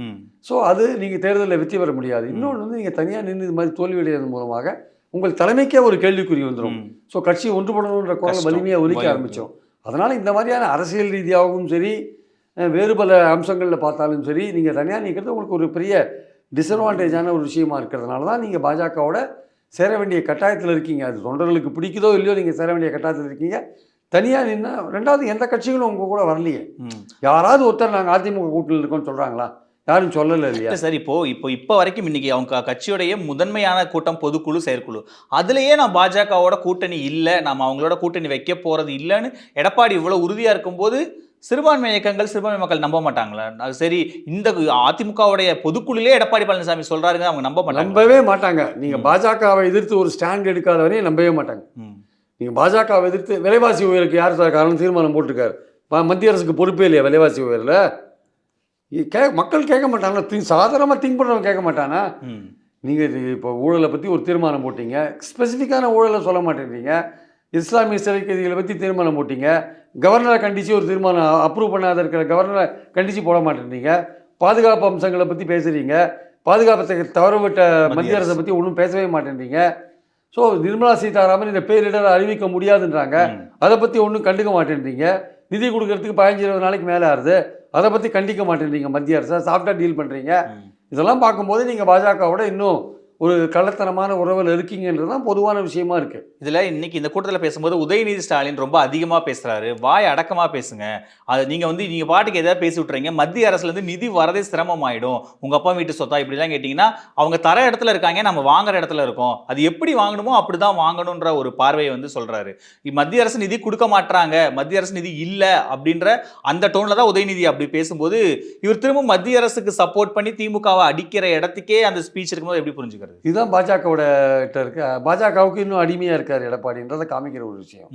ஸோ அது நீங்கள் தேர்தலில் வெற்றி பெற முடியாது. இன்னொன்று வந்து நீங்கள் தனியாக நின்று இது மாதிரி தோல்வியடைவதன் மூலமாக உங்கள் தலைமைக்கே ஒரு கேள்விக்குறி வந்துடும். ஸோ கட்சி ஒன்றுபடணுன்ற குரல். வலிமையாக ஒலிக்க ஆரம்பித்தோம் அதனால் இந்த மாதிரியான அரசியல் ரீதியாகவும் சரி வேறு பல அம்சங்களில் பார்த்தாலும் சரி நீங்கள் தனியாக நிற்கிறது உங்களுக்கு ஒரு பெரிய டிஸ்அட்வான்டேஜான ஒரு விஷயமா இருக்கிறதுனால தான் நீங்கள் பாஜகவோட சேர வேண்டிய கட்டாயத்தில் இருக்கீங்க. அது தொண்டர்களுக்கு பிடிக்குதோ இல்லையோ நீங்கள் சேர வேண்டிய கட்டாயத்தில் இருக்கீங்க. தனியாக நின்னா ரெண்டாவது எந்த கட்சிகளும் உங்கள் கூட வரலையே. யாராவது ஒருத்தர் நாங்கள் அதிமுக கூட்டணியில் இருக்கோம்னு சொல்கிறாங்களா யாரும் சொல்லலை இல்லையா? இல்ல சார் இப்போ இப்போ இப்போ வரைக்கும் இன்னைக்கு அவங்க கட்சியோடைய முதன்மையான கூட்டம் பொதுக்குழு செயற்குழு. அதுலயே நான் பாஜகவோட கூட்டணி இல்லை நம்ம அவங்களோட கூட்டணி வைக்க போறது இல்லைன்னு எடப்பாடி இவ்வளவு உறுதியா இருக்கும்போது சிறுபான்மை இயக்கங்கள் சிறுபான்மை மக்கள் நம்ப மாட்டாங்களா? அது சரி இந்த அதிமுகவுடைய பொதுக்குழுலே எடப்பாடி பழனிசாமி சொல்றாருங்க அவங்க நம்ப மாட்டாங்க நம்பவே மாட்டாங்க. நீங்கள். பாஜகவை எதிர்த்து ஒரு ஸ்டாண்ட் எடுக்காத வரையும் நம்பவே மாட்டாங்க. நீங்கள் பாஜகவை எதிர்த்து விலைவாசி உயருக்கு யார் சார் காரணம் தீர்மானம் போட்டிருக்காரு? மத்திய அரசுக்கு பொறுப்பே இல்லையா விலைவாசி உயரில் கே மக்கள் கேட்க மாட்டாங்களா திங் சாதாரணமாக திங்க் பண்ணுறவங்க கேட்க மாட்டானா. நீங்கள் இப்போ ஊழலை பற்றி ஒரு தீர்மானம் போட்டீங்க. ஸ்பெசிஃபிக்கான ஊழலை சொல்ல மாட்டேன்றீங்க. இஸ்லாமிய சிறை கைதிகளை பற்றி தீர்மானம் போட்டீங்க. கவர்னரை கண்டித்து ஒரு தீர்மானம் அப்ரூவ் பண்ணாத இருக்கிற கவர்னரை கண்டித்து போட மாட்டேன்றீங்க. பாதுகாப்பு அம்சங்களை பற்றி பேசுகிறீங்க பாதுகாப்பத்தை தவறவிட்ட மத்திய அரசை பற்றி ஒன்றும் பேசவே மாட்டேன்றீங்க. ஸோ நிர்மலா சீதாராமன் இந்த பேரிடரை அறிவிக்க முடியாதுன்றாங்க. அதை பற்றி ஒன்றும் கண்டுக்க மாட்டேன்றீங்க. நிதி கொடுக்கறதுக்கு பதினஞ்சு இருபது நாளைக்கு மேலே ஆகுது. அதை பற்றி கண்டிக்க மாட்டேன்றீங்க மத்திய அரசை. சாஃப்டாக டீல் பண்ணுறீங்க. இதெல்லாம் பார்க்கும்போது நீங்கள் பாஜகவோட இன்னும் ஒரு கள்ளத்தனமான உறவில் இருக்கீங்கன்றது தான் பொதுவான விஷயமா இருக்கு. இதில் இன்னைக்கு இந்த கூட்டத்தில் பேசும்போது உதயநிதி ஸ்டாலின் ரொம்ப அதிகமாக பேசுகிறாரு வாய் அடக்கமாக பேசுங்க. அது நீங்கள் வந்து நீங்கள் பாட்டுக்கு எதாவது பேசி விட்றீங்க மத்திய அரசுலேருந்து நிதி வரதே சிரமமாயிடும். உங்கள் அப்பா வீட்டு சொத்தா இப்படிலாம் கேட்டிங்கன்னா அவங்க தர இடத்துல இருக்காங்க நம்ம வாங்குற இடத்துல இருக்கோம். அது எப்படி வாங்கணுமோ அப்படி தான் வாங்கணுன்ற ஒரு பார்வையை வந்து சொல்கிறாரு மத்திய அரசு நிதி கொடுக்க மாட்டாங்க மத்திய அரசு நிதி இல்லை அப்படின்ற அந்த டோனில் தான் உதயநிதி அப்படி பேசும்போது இவர் திரும்ப மத்திய அரசுக்கு சப்போர்ட் பண்ணி திமுகவை அடிக்கிற இடத்துக்கே அந்த ஸ்பீச் இருக்கும்போது எப்படி புரிஞ்சுக்கிறது? இதுதான் பாஜகவோட கிட்ட இருக்க. பாஜகவுக்கு இன்னும் அடிமையாக இருக்கார் எடப்பாடின்றதை காமிக்கிற ஒரு விஷயம்.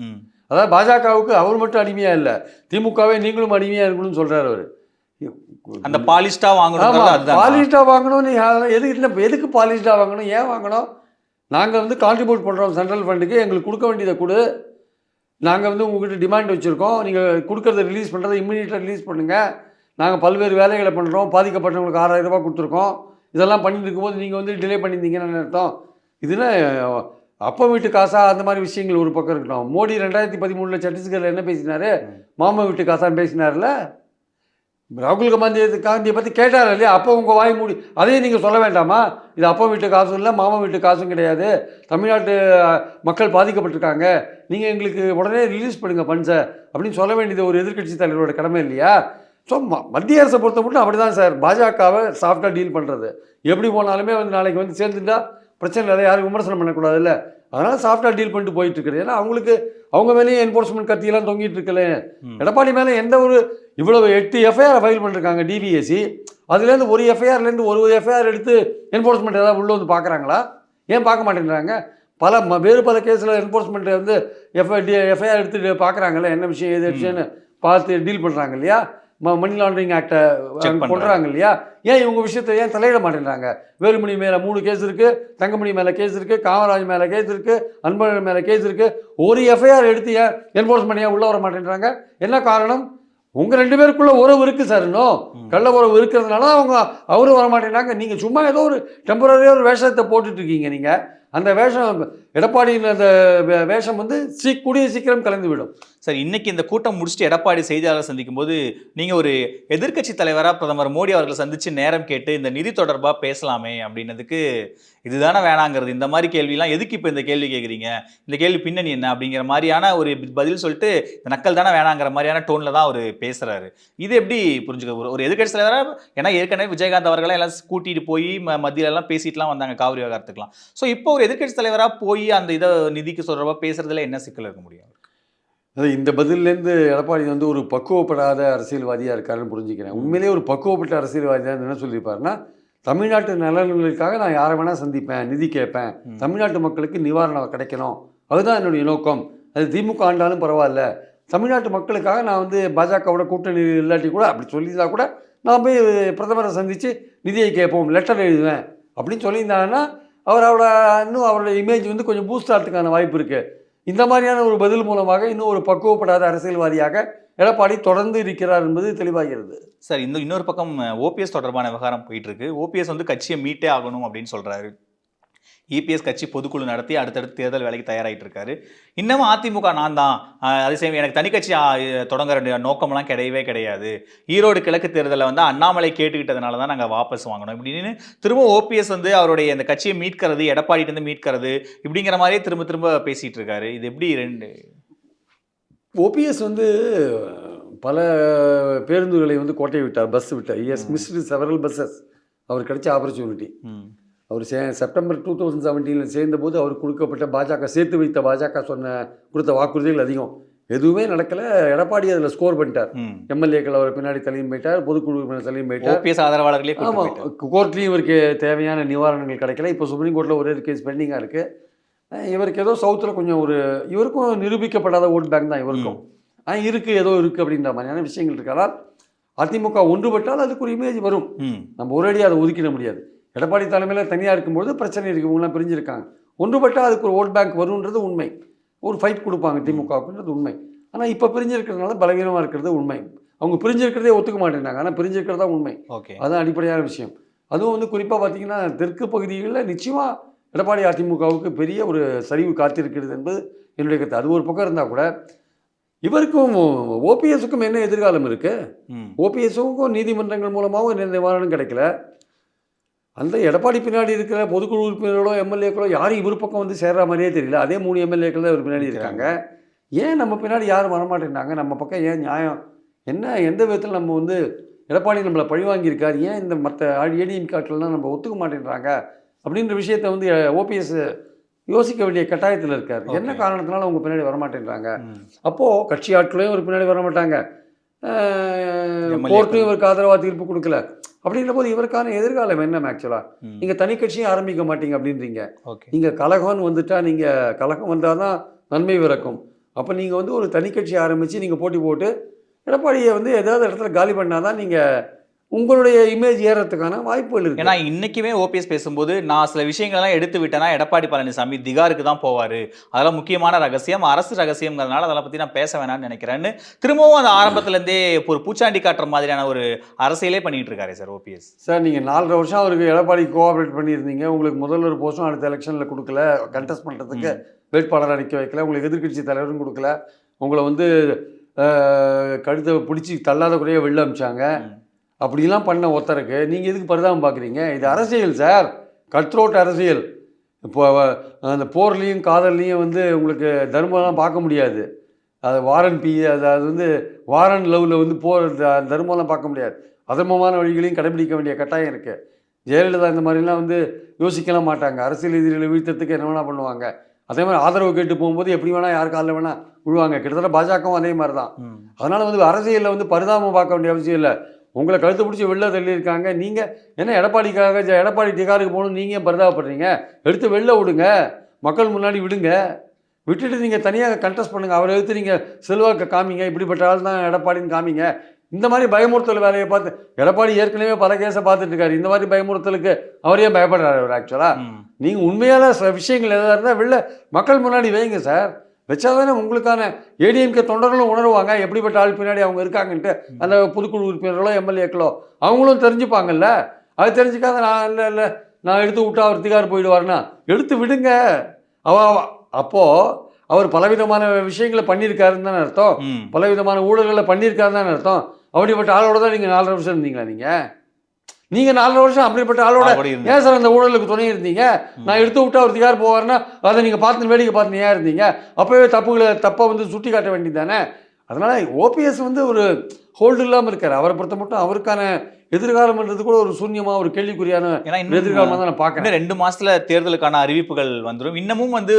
அதாவது பாஜகவுக்கு அவர் மட்டும் அடிமையாக இல்லை திமுகவே நீங்களும் அடிமையாக இருக்கணும்னு சொல்கிறார் அவர். அந்த பாலிஸ்டா வாங்கணும் ஆமாம் அதுதான்? பாலிஷ்டாக வாங்கணும் நீ எதுக்கு இல்லை எதுக்கு பாலிஷ்டாக வாங்கணும்? ஏன் வாங்கணும்? நாங்கள் வந்து கான்ட்ரிபியூட் பண்ணுறோம் சென்ட்ரல் ஃபண்டுக்கு எங்களுக்கு கொடுக்க வேண்டியதை கொடு. நாங்கள் வந்து உங்ககிட்ட டிமாண்ட் வச்சுருக்கோம். நீங்கள் கொடுக்கறத ரிலீஸ் பண்ணுறதை இம்மிடியட்டாக ரிலீஸ் பண்ணுங்கள் நாங்கள் பல்வேறு வேலைகளை பண்ணுறோம் பாதிக்கப்பட்டவங்களுக்கு ஆறாயிரம் ரூபாய் கொடுத்துருக்கோம். இதெல்லாம் பண்ணிட்டு இருக்கும்போது நீங்கள் வந்து டிலே பண்ணியிருந்தீங்கன்னு அர்த்தம்? இதுனா அப்பா வீட்டு காசா? அந்த மாதிரி விஷயங்கள் ஒரு பக்கம் இருக்கட்டும். மோடி ரெண்டாயிரத்தி பதிமூணில் சத்தீஸ்கரில் என்ன பேசினாரு? மாமா வீட்டு காசான்னு பேசினார்ல? ராகுல் காந்தி காந்தியை பற்றி கேட்டார் இல்லையா? அப்போ உங்கள் வாய் மூடி அதையும் நீங்கள் சொல்ல வேண்டாமா? இது அப்பா வீட்டு காசும் இல்லை மாமா வீட்டு காசும் கிடையாது. தமிழ்நாட்டு மக்கள் பாதிக்கப்பட்டிருக்காங்க. நீங்கள் எங்களுக்கு உடனே ரிலீஸ் பண்ணுங்கள் ஃபண்ட்ஸை அப்படின்னு சொல்ல வேண்டியது ஒரு எதிர்க்கட்சி தலைவரோட கடமை இல்லையா? ஸோ மத்திய அரசை பொறுத்த மட்டும் அப்படி தான் சார். பாஜகவை சாஃப்டாக டீல் பண்ணுறது எப்படி போனாலுமே வந்து நாளைக்கு வந்து சேர்ந்துட்டா பிரச்சனை இல்லை யாரும் விமர்சனம் பண்ணக்கூடாதுல்ல. அதனால் சாஃப்டாக டீல் பண்ணிட்டு போயிட்டு இருக்குது. ஏன்னா அவங்களுக்கு அவங்க மேலேயும் என்ஃபோர்ஸ்மெண்ட் கத்தியெல்லாம் தொங்கிட்டு இருக்குல்ல. ம். எடப்பாடி மேலே எந்த ஒரு இவ்வளவு எட்டு எஃப்ஐஆர் ஃபைல் பண்ணிருக்காங்க டிபிஎஸ்சி அதுலேருந்து ஒரு எஃப்ஐஆர்லேருந்து ஒரு எஃப்ஐஆர் எடுத்து என்ஃபோர்ஸ்மெண்ட் ஏதாவது உள்ள வந்து பார்க்குறாங்களா ஏன் பார்க்க மாட்டேங்கிறாங்க? பல ம- வேறு பல கேஸில் என்ஃபோர்ஸ்மெண்ட் வந்து எஃப்ஐ எஃப்ஐஆர் எடுத்துட்டு பார்க்குறாங்கல்ல என்ன விஷயம் ஏது விஷயம்னு பார்த்து டீல் பண்ணுறாங்க இல்லையா? Money laundering ஆக்டை. கொண்டுறாங்க இல்லையா ஏன் இவங்க விஷயத்தை ஏன் தலையிட மாட்டேங்கிறாங்க வேலுமணி மேலே மூணு கேஸ் இருக்குது தங்கமணி மேலே கேஸ் இருக்குது காமராஜ் மேலே கேஸ் இருக்குது அன்பழகன் மேலே கேஸ் இருக்குது ஒரு எஃப்ஐஆர் எடுத்து ஏன் என்ஃபோர்ஸ்மெண்ட் ஏன் உள்ளே வர மாட்டேன்றாங்க? என்ன காரணம்? உங்கள் ரெண்டு பேருக்குள்ள உறவு இருக்குது சார் இன்னும். கள்ள உறவு இருக்கிறதுனால அவங்க அவரும் வர மாட்டேங்கிறாங்க நீங்கள் சும்மா ஏதோ ஒரு டெம்பரரியாக ஒரு வேஷத்தை போட்டுட்டு இருக்கீங்க நீங்கள் அந்த வேஷம் எடப்பாடியின் அந்த வேஷம் வந்து சீ கூடிய சீக்கிரம் கலந்து விடும் சார் இன்னைக்கு இந்த கூட்டம் முடிச்சுட்டு எடப்பாடி செய்தியாளர் சந்திக்கும் போது நீங்க ஒரு எதிர்க்கட்சி தலைவராக பிரதமர் மோடி அவர்களை சந்திச்சு நேரம் கேட்டு இந்த நிதி தொடர்பாக பேசலாமே அப்படின்னதுக்கு இதுதானே வேணாங்கிறது. இந்த மாதிரி கேள்விலாம் எதுக்கு இப்போ இந்த கேள்வி கேட்குறீங்க இந்த கேள்வி பின்னணி என்ன அப்படிங்கிற மாதிரியான ஒரு பதில் சொல்லிட்டு இந்த நக்கல் தானே வேணாங்கிற மாதிரியான டோன்ல தான் அவர் பேசுறாரு. இது எப்படி புரிஞ்சுக்க ஒரு ஒரு எதிர்க்கட்சி தலைவராக ஏன்னா ஏற்கனவே விஜயகாந்த் அவர்களை எல்லாம் கூட்டிட்டு போய் ம- மத்தியில எல்லாம் பேசிட்டுலாம் வந்தாங்க காவிரி விவகாரத்துக்குலாம் ஸோ இப்போ ஒரு எதிர்க்கட்சி தலைவராக போய் அந்த இதை நிதிக்கு சொல்கிறப்ப பேசுறதுல என்ன சிக்கல் இருக்க முடியும்? அது இந்த பதில்லேருந்து எடப்பாடி வந்து ஒரு பக்குவப்படாத அரசியல்வாதியாக இருக்காருன்னு புரிஞ்சுக்கிறேன். உண்மையிலேயே ஒரு பக்குவப்பட்ட அரசியல்வாதியாக என்ன சொல்லியிருப்பாருன்னா தமிழ்நாட்டு நலன்களுக்காக நான் யாரை வேணால் சந்திப்பேன் நிதி கேட்பேன். தமிழ்நாட்டு மக்களுக்கு நிவாரணம் கிடைக்கணும். அதுதான் என்னுடைய நோக்கம். அது திமுக ஆண்டாலும் பரவாயில்ல. தமிழ்நாட்டு மக்களுக்காக நான் வந்து பாஜகவோட கூட்டணி இல்லாட்டி கூட அப்படி சொல்லியிருந்தா கூட நான் போய் பிரதமரை சந்தித்து நிதியை கேட்போம் லெட்டர் எழுதுவேன். அப்படின்னு சொல்லியிருந்தாங்கன்னா அவர் அவரோட இன்னும் அவரோட இமேஜ் வந்து கொஞ்சம் பூஸ்ட் ஆகிறதுக்கான வாய்ப்பு இருக்குது இந்த மாதிரியான ஒரு பதில் மூலமாக இன்னும் ஒரு பக்குவப்படாத அரசியல்வாதியாக எடப்பாடி தொடர்ந்து இருக்கிறார் என்பது தெளிவாகிறது. சார் இந்த இன்னொரு பக்கம் ஓபிஎஸ் தொடர்பான விவகாரம் போயிட்டு இருக்கு. ஓபிஎஸ் வந்து கட்சியை மீட்டே ஆகணும் அப்படின்னு சொல்றாரு. இபிஎஸ் கட்சி பொதுக்குழு நடத்தி அடுத்தடுத்து தேர்தல் வேலைக்கு தயாராகிட்டு இருக்காரு இன்னமும் அதிமுக நான் தான் அதே சமயம் எனக்கு தனி கட்சி தொடங்குற நோக்கம்லாம் கிடையவே கிடையாது. ஈரோடு கிழக்கு தேர்தலில் வந்து அண்ணாமலை கேட்டுக்கிட்டதுனால தான் நாங்கள் வாபஸ் வாங்கணும் இப்படின்னு திரும்ப ஓபிஎஸ் வந்து அவருடைய இந்த கட்சியை மீட்கிறது எடப்பாடிட்டு மீட்கிறது இப்படிங்கிற மாதிரியே திரும்ப திரும்ப பேசிட்டு இருக்காரு இது எப்படி ரெண்டு? ஓபிஎஸ் வந்து பல பேருந்துகளை வந்து கோட்டை விட்டார் பஸ் விட்டார். எஸ். மிஸ்டு செவரல் பஸ்ஸஸ் அவர் கிடைச்ச ஆப்பர்ச்சுனிட்டி அவர் சே செப்டம்பர் டூ தௌசண்ட் செவன்டீனில் சேர்ந்தபோது அவர் கொடுக்கப்பட்ட பாஜக சேர்த்து வைத்த பாஜக சொன்ன கொடுத்த வாக்குறுதிகள் அதிகம். எதுவுமே நடக்கலை. எடப்பாடி அதில் ஸ்கோர் பண்ணிட்டார். எம்எல்ஏக்கள் அவர் பின்னாடி தள்ளியும் போயிட்டார். பொதுக்குழு தள்ளியும் போயிட்டார். ஓபிஎஸ் ஆதரவாளர்களே ஆமாம். கோர்ட்லேயும் இவருக்கு தேவையான நிவாரணங்கள் கிடைக்கல. இப்போ சுப்ரீம் கோர்ட்டில் ஒரே ஒரு கேஸ் பெண்டிங்காக இருக்குது இவருக்கு ஏதோ சவுத்தில் கொஞ்சம் ஒரு இவருக்கும் நிரூபிக்கப்படாத ஓட் பேங்க் தான் இவருக்கும். ஆ இருக்குது ஏதோ இருக்குது அப்படின்ற மாதிரியான விஷயங்கள் இருக்கலாம் அதிமுக ஒன்றுபட்டால் அதுக்கு ஒரு இமேஜ் வரும் நம்ம ஒரேடியாக அதை ஒதுக்கிட முடியாது. எடப்பாடி தலைமையில் தனியாக இருக்கும்போது பிரச்சனை இருக்கு இவங்களாம் பிரிஞ்சிருக்காங்க. ஒன்றுபட்டால் அதுக்கு ஒரு ஓட் பேங்க் வரும்ன்றது உண்மை. ஒரு ஃபைட் கொடுப்பாங்க திமுகவுக்குன்றது உண்மை. ஆனால் இப்போ பிரிஞ்சிருக்கிறதுனால பலவீனமாக இருக்கிறது உண்மை. அவங்க பிரிஞ்சிருக்கிறதே ஒத்துக்க மாட்டேங்கிறாங்க ஆனால் பிரிஞ்சிருக்கிறது தான் உண்மை. ஓகே. அதுதான் அடிப்படையான விஷயம். அதுவும் வந்து குறிப்பாக பார்த்தீங்கன்னா தெற்கு பகுதிகளில் நிச்சயமாக எடப்பாடி அதிமுகவுக்கு பெரிய ஒரு சரிவு காத்திருக்கிறது என்பது என்னுடைய கருத்து. அது ஒரு பக்கம் இருந்தால் கூட இவருக்கும் ஓபிஎஸ்க்கும் என்ன எதிர்காலம் இருக்குது ம். ஓபிஎஸ்ஸுக்கும் நீதிமன்றங்கள் மூலமாகவும் எந்த நிவாரணம் கிடைக்கல? அந்த எடப்பாடி பின்னாடி இருக்கிற பொதுக்குழு உறுப்பினர்களோ எம்எல்ஏக்களோ யாரும் இவர் பக்கம் வந்து சேர்ற மாதிரியே தெரியல. அதே மூணு எம்எல்ஏக்கள் தான் இவர் பின்னாடி இருக்காங்க. ஏன் நம்ம பின்னாடி யாரும் வரமாட்டேங்கிறாங்க? நம்ம பக்கம் ஏன் நியாயம்? என்ன எந்த விதத்தில் நம்ம வந்து எடப்பாடி நம்மளை பழிவாங்கியிருக்கார்? ஏன் இந்த மற்ற ஏடிஎம் காட்டிலலாம் நம்ம ஒத்துக்க மாட்டேன்றாங்க அப்படின்ற விஷயத்த வந்து ஓபிஎஸ் யோசிக்க வேண்டிய கட்டாயத்தில் இருக்கார். என்ன. காரணத்தினால அவங்க பின்னாடி வரமாட்டேன்றாங்க. அப்போது கட்சி ஆட்களையும் ஒரு பின்னாடி வர மாட்டாங்க MLA கோர்ட்டும் இவருக்கு ஆதரவாக தீர்ப்பு கொடுக்கல. அப்படின்ற போது இவருக்கான எதிர்காலம் என்ன ஆக்சுவலாக. நீங்கள் தனி கட்சியும் ஆரம்பிக்க மாட்டீங்க அப்படின்றீங்க. நீங்கள் கலகம்னு வந்துட்டா நீங்கள் கலகம் வந்தால் தான் நன்மை பிறக்கும். அப்போ நீங்கள் வந்து ஒரு தனி கட்சி ஆரம்பித்து நீங்கள் போட்டி போட்டு எடப்பாடியை வந்து ஏதாவது இடத்துல காலி பண்ணால் தான் நீங்கள் உங்களுடைய இமேஜ் ஏறத்துக்கான வாய்ப்புகள் இருக்கு. ஏன்னா இன்னைக்குமே ஓபிஎஸ் பேசும்போது நான் சில விஷயங்கள்லாம் எடுத்து விட்டேன்னா எடப்பாடி பழனிசாமி திகாருக்கு தான் போவாரு. அதெல்லாம் முக்கியமான ரகசியம். அரசு ரகசியம்ங்கிறதுனால அதெல்லாம் பத்தி நான் பேச வேணாம்னு நினைக்கிறேன்னு திரும்பவும் அந்த ஆரம்பத்துல இருந்தே ஒரு பூச்சாண்டி காட்டுற மாதிரியான ஒரு அரசியலே பண்ணிட்டு இருக்காரு சார் ஓபிஎஸ் சார் நீங்கள் நாலரை வருஷம் அவருக்கு எடப்பாடி கோஆப்ரேட் பண்ணியிருந்தீங்க. உங்களுக்கு முதல்வர் போஸ்டும் அடுத்த எலெக்ஷனில் கொடுக்கல. கண்டெஸ்ட் பண்ணுறதுக்கு வேட்பாளராக நிற்க வைக்கல. உங்களுக்கு எதிர்க்கட்சி தலைவரும் கொடுக்கல. உங்களை வந்து கழுத்தை பிடிச்சி தள்ளாத குறைய வெளில அமிச்சாங்க. அப்படிலாம் பண்ண ஒருத்தருக்கு நீங்கள் எதுக்கு பரிதாபம் பார்க்குறீங்க இது அரசியல் சார். கட்ரோட் அரசியல். இப்போ அந்த போர்லேயும் காதல்லையும் வந்து உங்களுக்கு தர்மம்லாம் பார்க்க முடியாது. அது வாரன் பி அது அது வந்து வாரன் லவ்வில் வந்து போர் தர்மம்லாம் பார்க்க முடியாது. அதர்மமான வழிகளையும் கடைபிடிக்க வேண்டிய கட்டாயம் இருக்குது ஜெயலலிதா இந்த மாதிரிலாம் வந்து யோசிக்கலாம் மாட்டாங்க. அரசியல் எதிரிகளை வீழ்த்தத்துக்கு என்ன வேணால் பண்ணுவாங்க. அதே மாதிரி ஆதரவு கேட்டு போகும்போது எப்படி வேணால் யார் காலில் வேணால் விழுவாங்க. கிட்டத்தட்ட பாஜகவும் அதே மாதிரி தான் அதனால் வந்து அரசியலில் வந்து பரிதாபம் பார்க்க வேண்டிய அவசியம் இல்லை. உங்களை கழுத்து பிடிச்சி வெளில தள்ளியிருக்காங்க. நீங்கள் என்ன எடப்பாடிக்காக எடப்பாடி டிகாருக்கு போகணும் நீங்கள் பரிதாபப்படுறீங்க? எடுத்து வெளில விடுங்க. மக்கள் முன்னாடி விடுங்க. விட்டுட்டு நீங்கள் தனியாக கண்டெஸ்ட் பண்ணுங்கள் அவரை எடுத்து நீங்கள் செல்வாக்க காமிங்க. இப்படிப்பட்ட ஆள் தான் எடப்பாடின்னு காமிங்க. இந்த மாதிரி பயமுறுத்தல் வேலையை பார்த்து எடப்பாடி ஏற்கனவே பல கேஸை பார்த்துட்டு இருக்காரு. இந்த மாதிரி பயமுறுத்தலுக்கு அவரே பயப்படுறாரு அவர் ஆக்சுவலாக நீங்கள் உண்மையான விஷயங்கள் எதாவது இருந்தால் வெளில மக்கள் முன்னாடி வைங்க சார். வச்சாதானே உங்களுக்கான ஏடிஎம்கே தொண்டர்களும் உணருவாங்க. எப்படிப்பட்ட ஆள் பின்னாடி அவங்க இருக்காங்கன்ட்டு அந்த பொதுக்குழு உறுப்பினர்களோ எம்எல்ஏக்களோ அவங்களும் தெரிஞ்சுப்பாங்கல்ல? அது தெரிஞ்சுக்காத நான் இல்லை இல்லை. நான் எடுத்து விட்டா அவர் திகார் போயிடுவார்னா எடுத்து விடுங்க. அவ அவ- அப்போ அவர் பலவிதமான விஷயங்களை பண்ணியிருக்காருன்னு தானே அர்த்தம். பலவிதமான ஊழல்களை பண்ணியிருக்காருன்னு தானே அர்த்தம். அப்படிப்பட்ட ஆளோட தான் நீங்கள் நாலரை வருஷம் இருந்தீங்களா நீங்கள் நீங்கள் நாலரை வருஷம் அப்படிப்பட்ட ஆளோட. ஏன் சார் அந்த ஊழலுக்கு துணை இருந்தீங்க? நான் எடுத்து விட்டு அவர் திகார் போவார்னா அதை நீங்கள் பார்த்து வேடிக்கை பார்த்து ஏன் இருந்தீங்க? அப்போவே தப்புகளை தப்பை வந்து சுட்டி காட்ட வேண்டியது தானே? அதனால் ஓபிஎஸ் வந்து ஒரு ஹோல்டு இல்லாமல் இருக்கார். அவரை பொறுத்த மட்டும் அவருக்கான எதிர்காலம்ன்றது கூட ஒரு சூன்யமாக ஒரு கேள்விக்குறியான எதிர்காலமாக தான் நான் பார்க்குறேன். ரெண்டு மாசத்துல தேர்தலுக்கான அறிவிப்புகள் வந்துடும் இன்னமும் வந்து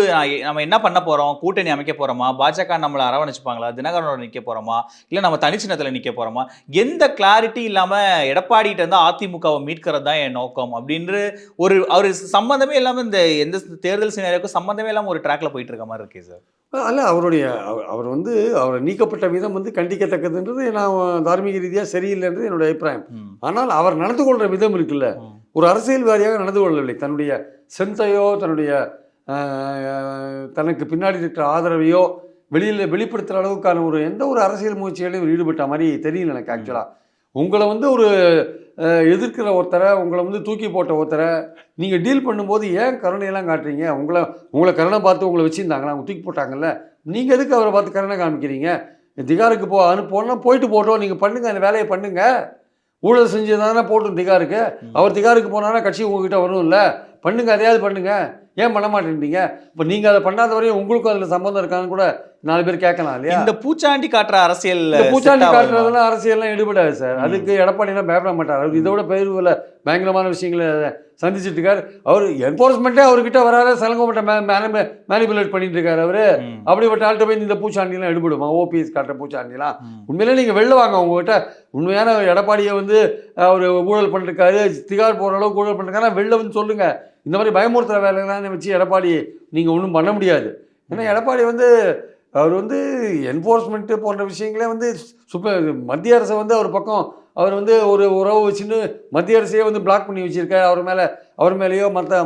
நம்ம என்ன பண்ண போறோம்? கூட்டணி அமைக்க போறோமா? பாஜக நம்மளை அரவணைச்சுப்பாங்களா? தினகரனோட நிக்க போறோமா? இல்ல நம்ம தனிச்சின்னத்துல நிக்க போறோமா? எந்த கிளாரிட்டி இல்லாம எடப்பாடிட்ட இருந்து அதிமுகவை மீட்கிறது தான் என் நோக்கம் அப்படின்ற ஒரு அவர் சம்பந்தமே இல்லாம இந்த எந்த தேர்தல் சினாரியோக்கும் சம்பந்தமே இல்லாம ஒரு ட்ராக்ல போயிட்டு இருக்க மாதிரி இருக்கே சார் அல்ல அவருடைய அவர் அவர் வந்து அவர் நீக்கப்பட்ட விதம் வந்து கண்டிக்கத்தக்கதுன்றது நான் தார்மீக ரீதியாக சரியில்லைன்றது என்னுடைய அபிப்பிராயம். ஆனால் அவர் நடந்து கொள்கிற விதம் இருக்குல்ல. ஒரு அரசியல்வாதியாக நடந்து கொள்ளவில்லை. தன்னுடைய சென்த்தையோ தன்னுடைய தனக்கு பின்னாடி இருக்கிற ஆதரவையோ வெளியில் வெளிப்படுத்துகிற அளவுக்கான ஒரு எந்த ஒரு அரசியல் முயற்சிகளையும் ஈடுபட்ட மாதிரி தெரியல எனக்கு ஆக்சுவலாக உங்களை வந்து ஒரு எதிர்க்கிற ஒருத்தரை உங்களை வந்து தூக்கி போட்ட ஒருத்தரை நீங்கள் டீல் பண்ணும்போது ஏன் கருணையெல்லாம் காட்டுறீங்க? உங்களை உங்களை கருணை பார்த்து உங்களை வச்சுருந்தாங்களா? அவங்க தூக்கி போட்டாங்கல்ல. நீங்கள் எதுக்கு அவரை பார்த்து கருணை காமிக்கிறீங்க? திகாருக்கு போ அனுப்போன்னா போயிட்டு போட்டோம் நீங்கள் பண்ணுங்க அந்த வேலையை பண்ணுங்க. ஊழல் செஞ்சதானே போட்டும் திகாருக்கு. அவர் திகாருக்கு போனானா கட்சி உங்ககிட்ட வரும்ல. பண்ணுங்க அதையாவது பண்ணுங்க. ஏன் பண்ண மாட்டேன்றீங்க? இப்போ நீங்கள் அதை பண்ணாத வரையும் உங்களுக்கும் அதில் சம்மந்தம் இருக்கான்னு கூட நாலு பேர் கேட்கலாம் இல்லையா? இந்த பூச்சாண்டி காட்டுற அரசியல் பூச்சாண்டி? காட்டுறதுலாம் அரசியல்லாம் ஈடுபடாது சார். அதுக்கு எடப்பாடிலாம் பயப்பட மாட்டார். அவர் இதோட பெயர்வில் பயங்கரமான விஷயங்களை சந்திச்சுட்டு இருக்காரு. அவர் என்ஃபோர்ஸ்மெண்ட்டே அவர்கிட்ட வராத சலங்கப்பட்ட மேனிபுலேட் பண்ணிட்டு இருக்காரு அவரு. அப்படிப்பட்ட ஆள்கிட்ட போய் இந்த பூச்சாண்டிலாம் எடுபடுமா? ஓபிஎஸ் காட்டுற பூச்சாண்டிலாம். உண்மையிலே நீங்கள் வெளில வாங்க உங்ககிட்ட. உண்மையான எடப்பாடியை வந்து அவர் ஊழல் பண்ணிருக்காரு. திகார் போகிற அளவுக்கு ஊழல் பண்ணிருக்காரு. வெளில வந்து சொல்லுங்க. இந்த மாதிரி பயமுறுத்துற வேலைகள்லாம் வச்சு எடப்பாடி நீங்கள் ஒன்றும் பண்ண முடியாது. ஏன்னா எடப்பாடி வந்து அவர் வந்து என்ஃபோர்ஸ்மெண்ட்டு போன்ற விஷயங்களே வந்து சுப்ப மத்திய அரசை வந்து அவர் பக்கம் அவர் வந்து ஒரு உறவு வச்சுன்னு மத்திய அரசையே வந்து பிளாக் பண்ணி வச்சிருக்காரு. அவர் மேலே அவர் மேலேயோ மற்ற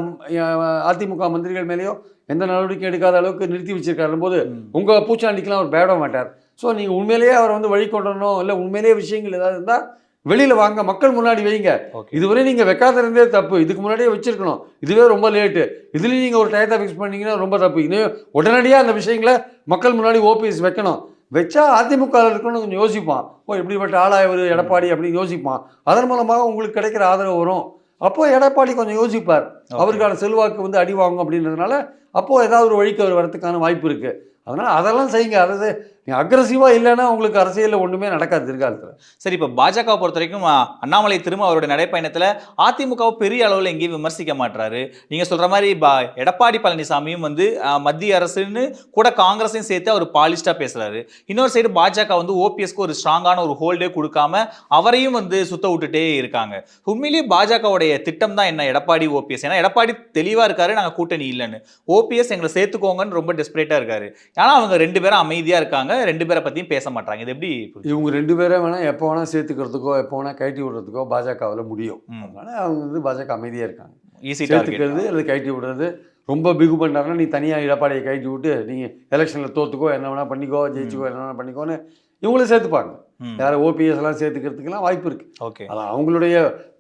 அதிமுக மந்திரிகள் மேலேயோ எந்த நடவடிக்கையும் எடுக்காத அளவுக்கு நிறுத்தி வச்சிருக்காரு போது. உங்கள் பூச்சாண்டிக்கெலாம் அவர் பயப்பட மாட்டார். ஸோ நீங்கள் உண்மையிலேயே அவரை வந்து வழி கொண்டணும் இல்லை உண்மையிலேயே விஷயங்கள் ஏதாவது இருந்தால் வெளியில் வாங்க மக்கள் முன்னாடி வைங்க. இதுவரை நீங்கள் வைக்காத இருந்தே தப்பு. இதுக்கு முன்னாடியே வச்சிருக்கணும். இதுவே ரொம்ப லேட்டு இதுலேயும் நீங்கள் ஒரு டயத்தை ஃபிக்ஸ் பண்ணீங்கன்னா ரொம்ப தப்பு. இன்னும் உடனடியாக அந்த விஷயங்களை மக்கள் முன்னாடி ஓபிஎஸ் வைக்கணும். வச்சா அதிமுக இருக்கணும்னு கொஞ்சம் யோசிப்பான். ஓ இப்படிப்பட்ட ஆளா இவர் எடப்பாடி அப்படின்னு யோசிப்பான். அதன் மூலமாக உங்களுக்கு கிடைக்கிற ஆதரவு வரும். அப்போ எடப்பாடி கொஞ்சம் யோசிப்பார். அவருக்கான செல்வாக்கு வந்து அடி வாங்கும் அப்படின்றதுனால அப்போது ஏதாவது ஒரு வழிக்கு அவர் வரதுக்கான வாய்ப்பு இருக்குது அதனால் அதெல்லாம் செய்யுங்க. அதை நீ அக்ரஸிவாக இல்லைன்னா உங்களுக்கு அரசியலில் ஒன்றுமே நடக்காது எதிர்காலத்தில். சரி இப்போ பாஜக பொறுத்த வரைக்கும் அண்ணாமலை திரும்ப அவருடைய நடைப்பயணத்துல அதிமுகவை பெரிய அளவுல எங்கேயும் விமர்சிக்க மாட்டாரு நீங்க சொல்ற மாதிரி பா- எடப்பாடி பழனிசாமியும் வந்து மத்திய அரசுன்னு கூட காங்கிரஸையும் சேர்த்து அவர் பாலிஸ்டா பேசுறாரு. இன்னொரு சைடு பாஜக வந்து ஓபிஎஸ்க்கு ஒரு ஸ்ட்ராங்கான ஒரு ஹோல்டே கொடுக்காம அவரையும் வந்து சுத்த விட்டுட்டே இருக்காங்க. உண்மையிலேயே பாஜகவுடைய திட்டம் தான் என்ன? எடப்பாடி ஓபிஎஸ் ஏன்னா எடப்பாடி தெளிவா இருக்காரு நாங்க கூட்டணி இல்லைன்னு. ஓபிஎஸ் எங்களை சேர்த்துக்கோங்கன்னு ரொம்ப டெஸ்பரேட்டா இருக்காரு. ஆனா அவங்க ரெண்டு பேரும் அமைதியா இருக்காங்க. ரெண்டு பேரை பத்தியும் பேச மாட்டாங்க இது எப்படி? இவங்க ரெண்டு பேரும் வேணால் எப்போ வேணால் சேர்த்துக்கிறதுக்கோ எப்போ வேணால் கழட்டி விடுறதுக்கோ பாஜகவில் முடியும். அதனால் அவங்க வந்து பாஜக அமைதியாக இருக்காங்க. ஈஸி சேர்த்துக்கிறது அல்லது கழட்டி விடுறது ரொம்ப பிகு பண்ணாருன்னா நீ தனியாக எடப்பாடியை கழட்டி விட்டு நீங்கள் எலெக்ஷனில் தோத்துக்கோ என்ன வேணால் பண்ணிக்கோ ஜெயிச்சுக்கோ என்ன வேணால் பண்ணிக்கோன்னு இவங்களும் சேர்த்துப்பாங்க. யாரை ஓபிஎஸ் எல்லாம் சேர்த்துக்கிறதுக்கெல்லாம் வாய்ப்பு இருக்குது ஓகே. அது அவங்களுடைய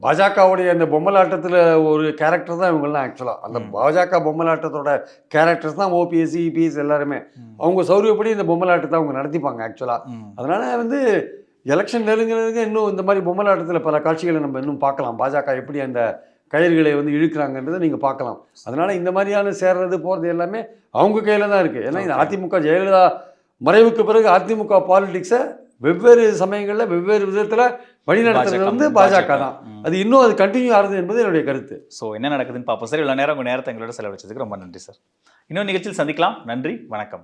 பாஜகவுடைய அந்த பொம்மலாட்டத்தில் ஒரு கேரக்டர் தான் இவங்கெல்லாம் ஆக்சுவலாக அந்த. பாஜக பொம்மலாட்டத்தோட கேரக்டர்ஸ் தான் ஓபிஎஸ் இபிஎஸ் எல்லாருமே. அவங்க சௌரியப்படி இந்த பொம்மலாட்டத்தை அவங்க நடத்திப்பாங்க ஆக்சுவலாக அதனால் வந்து எலெக்ஷன் நெருங்குறதுக்கு இன்னும் இந்த மாதிரி பொம்மலாட்டத்தில் பல காட்சிகளை நம்ம இன்னும் பார்க்கலாம். பாஜக எப்படி அந்த கயிறுகளை வந்து இழுக்கிறாங்கன்றதை நீங்கள் பார்க்கலாம். அதனால் இந்த மாதிரியான சேர்றது போகிறது எல்லாமே அவங்க கையில் தான் இருக்குது ஏன்னா இந்த. அதிமுக ஜெயலலிதா மறைவுக்கு பிறகு அதிமுக பாலிடிக்ஸை வெவ்வேறு சமயங்களில் வெவ்வேறு விதத்தில் வழிநடத்துறது வந்து பாஜக தான். அது இன்னும் அது கண்டினியூ ஆகுது என்பது என்னுடைய கருத்து. ஸோ என்ன நடக்குதுன்னு பார்ப்போம். சார் இவ்வளோ நேரம் உங்கள் நேரத்தை எங்களோட செலவழிச்சதுக்கு ரொம்ப நன்றி சார். இன்னொரு நிகழ்ச்சியில் சந்திக்கலாம். நன்றி வணக்கம்.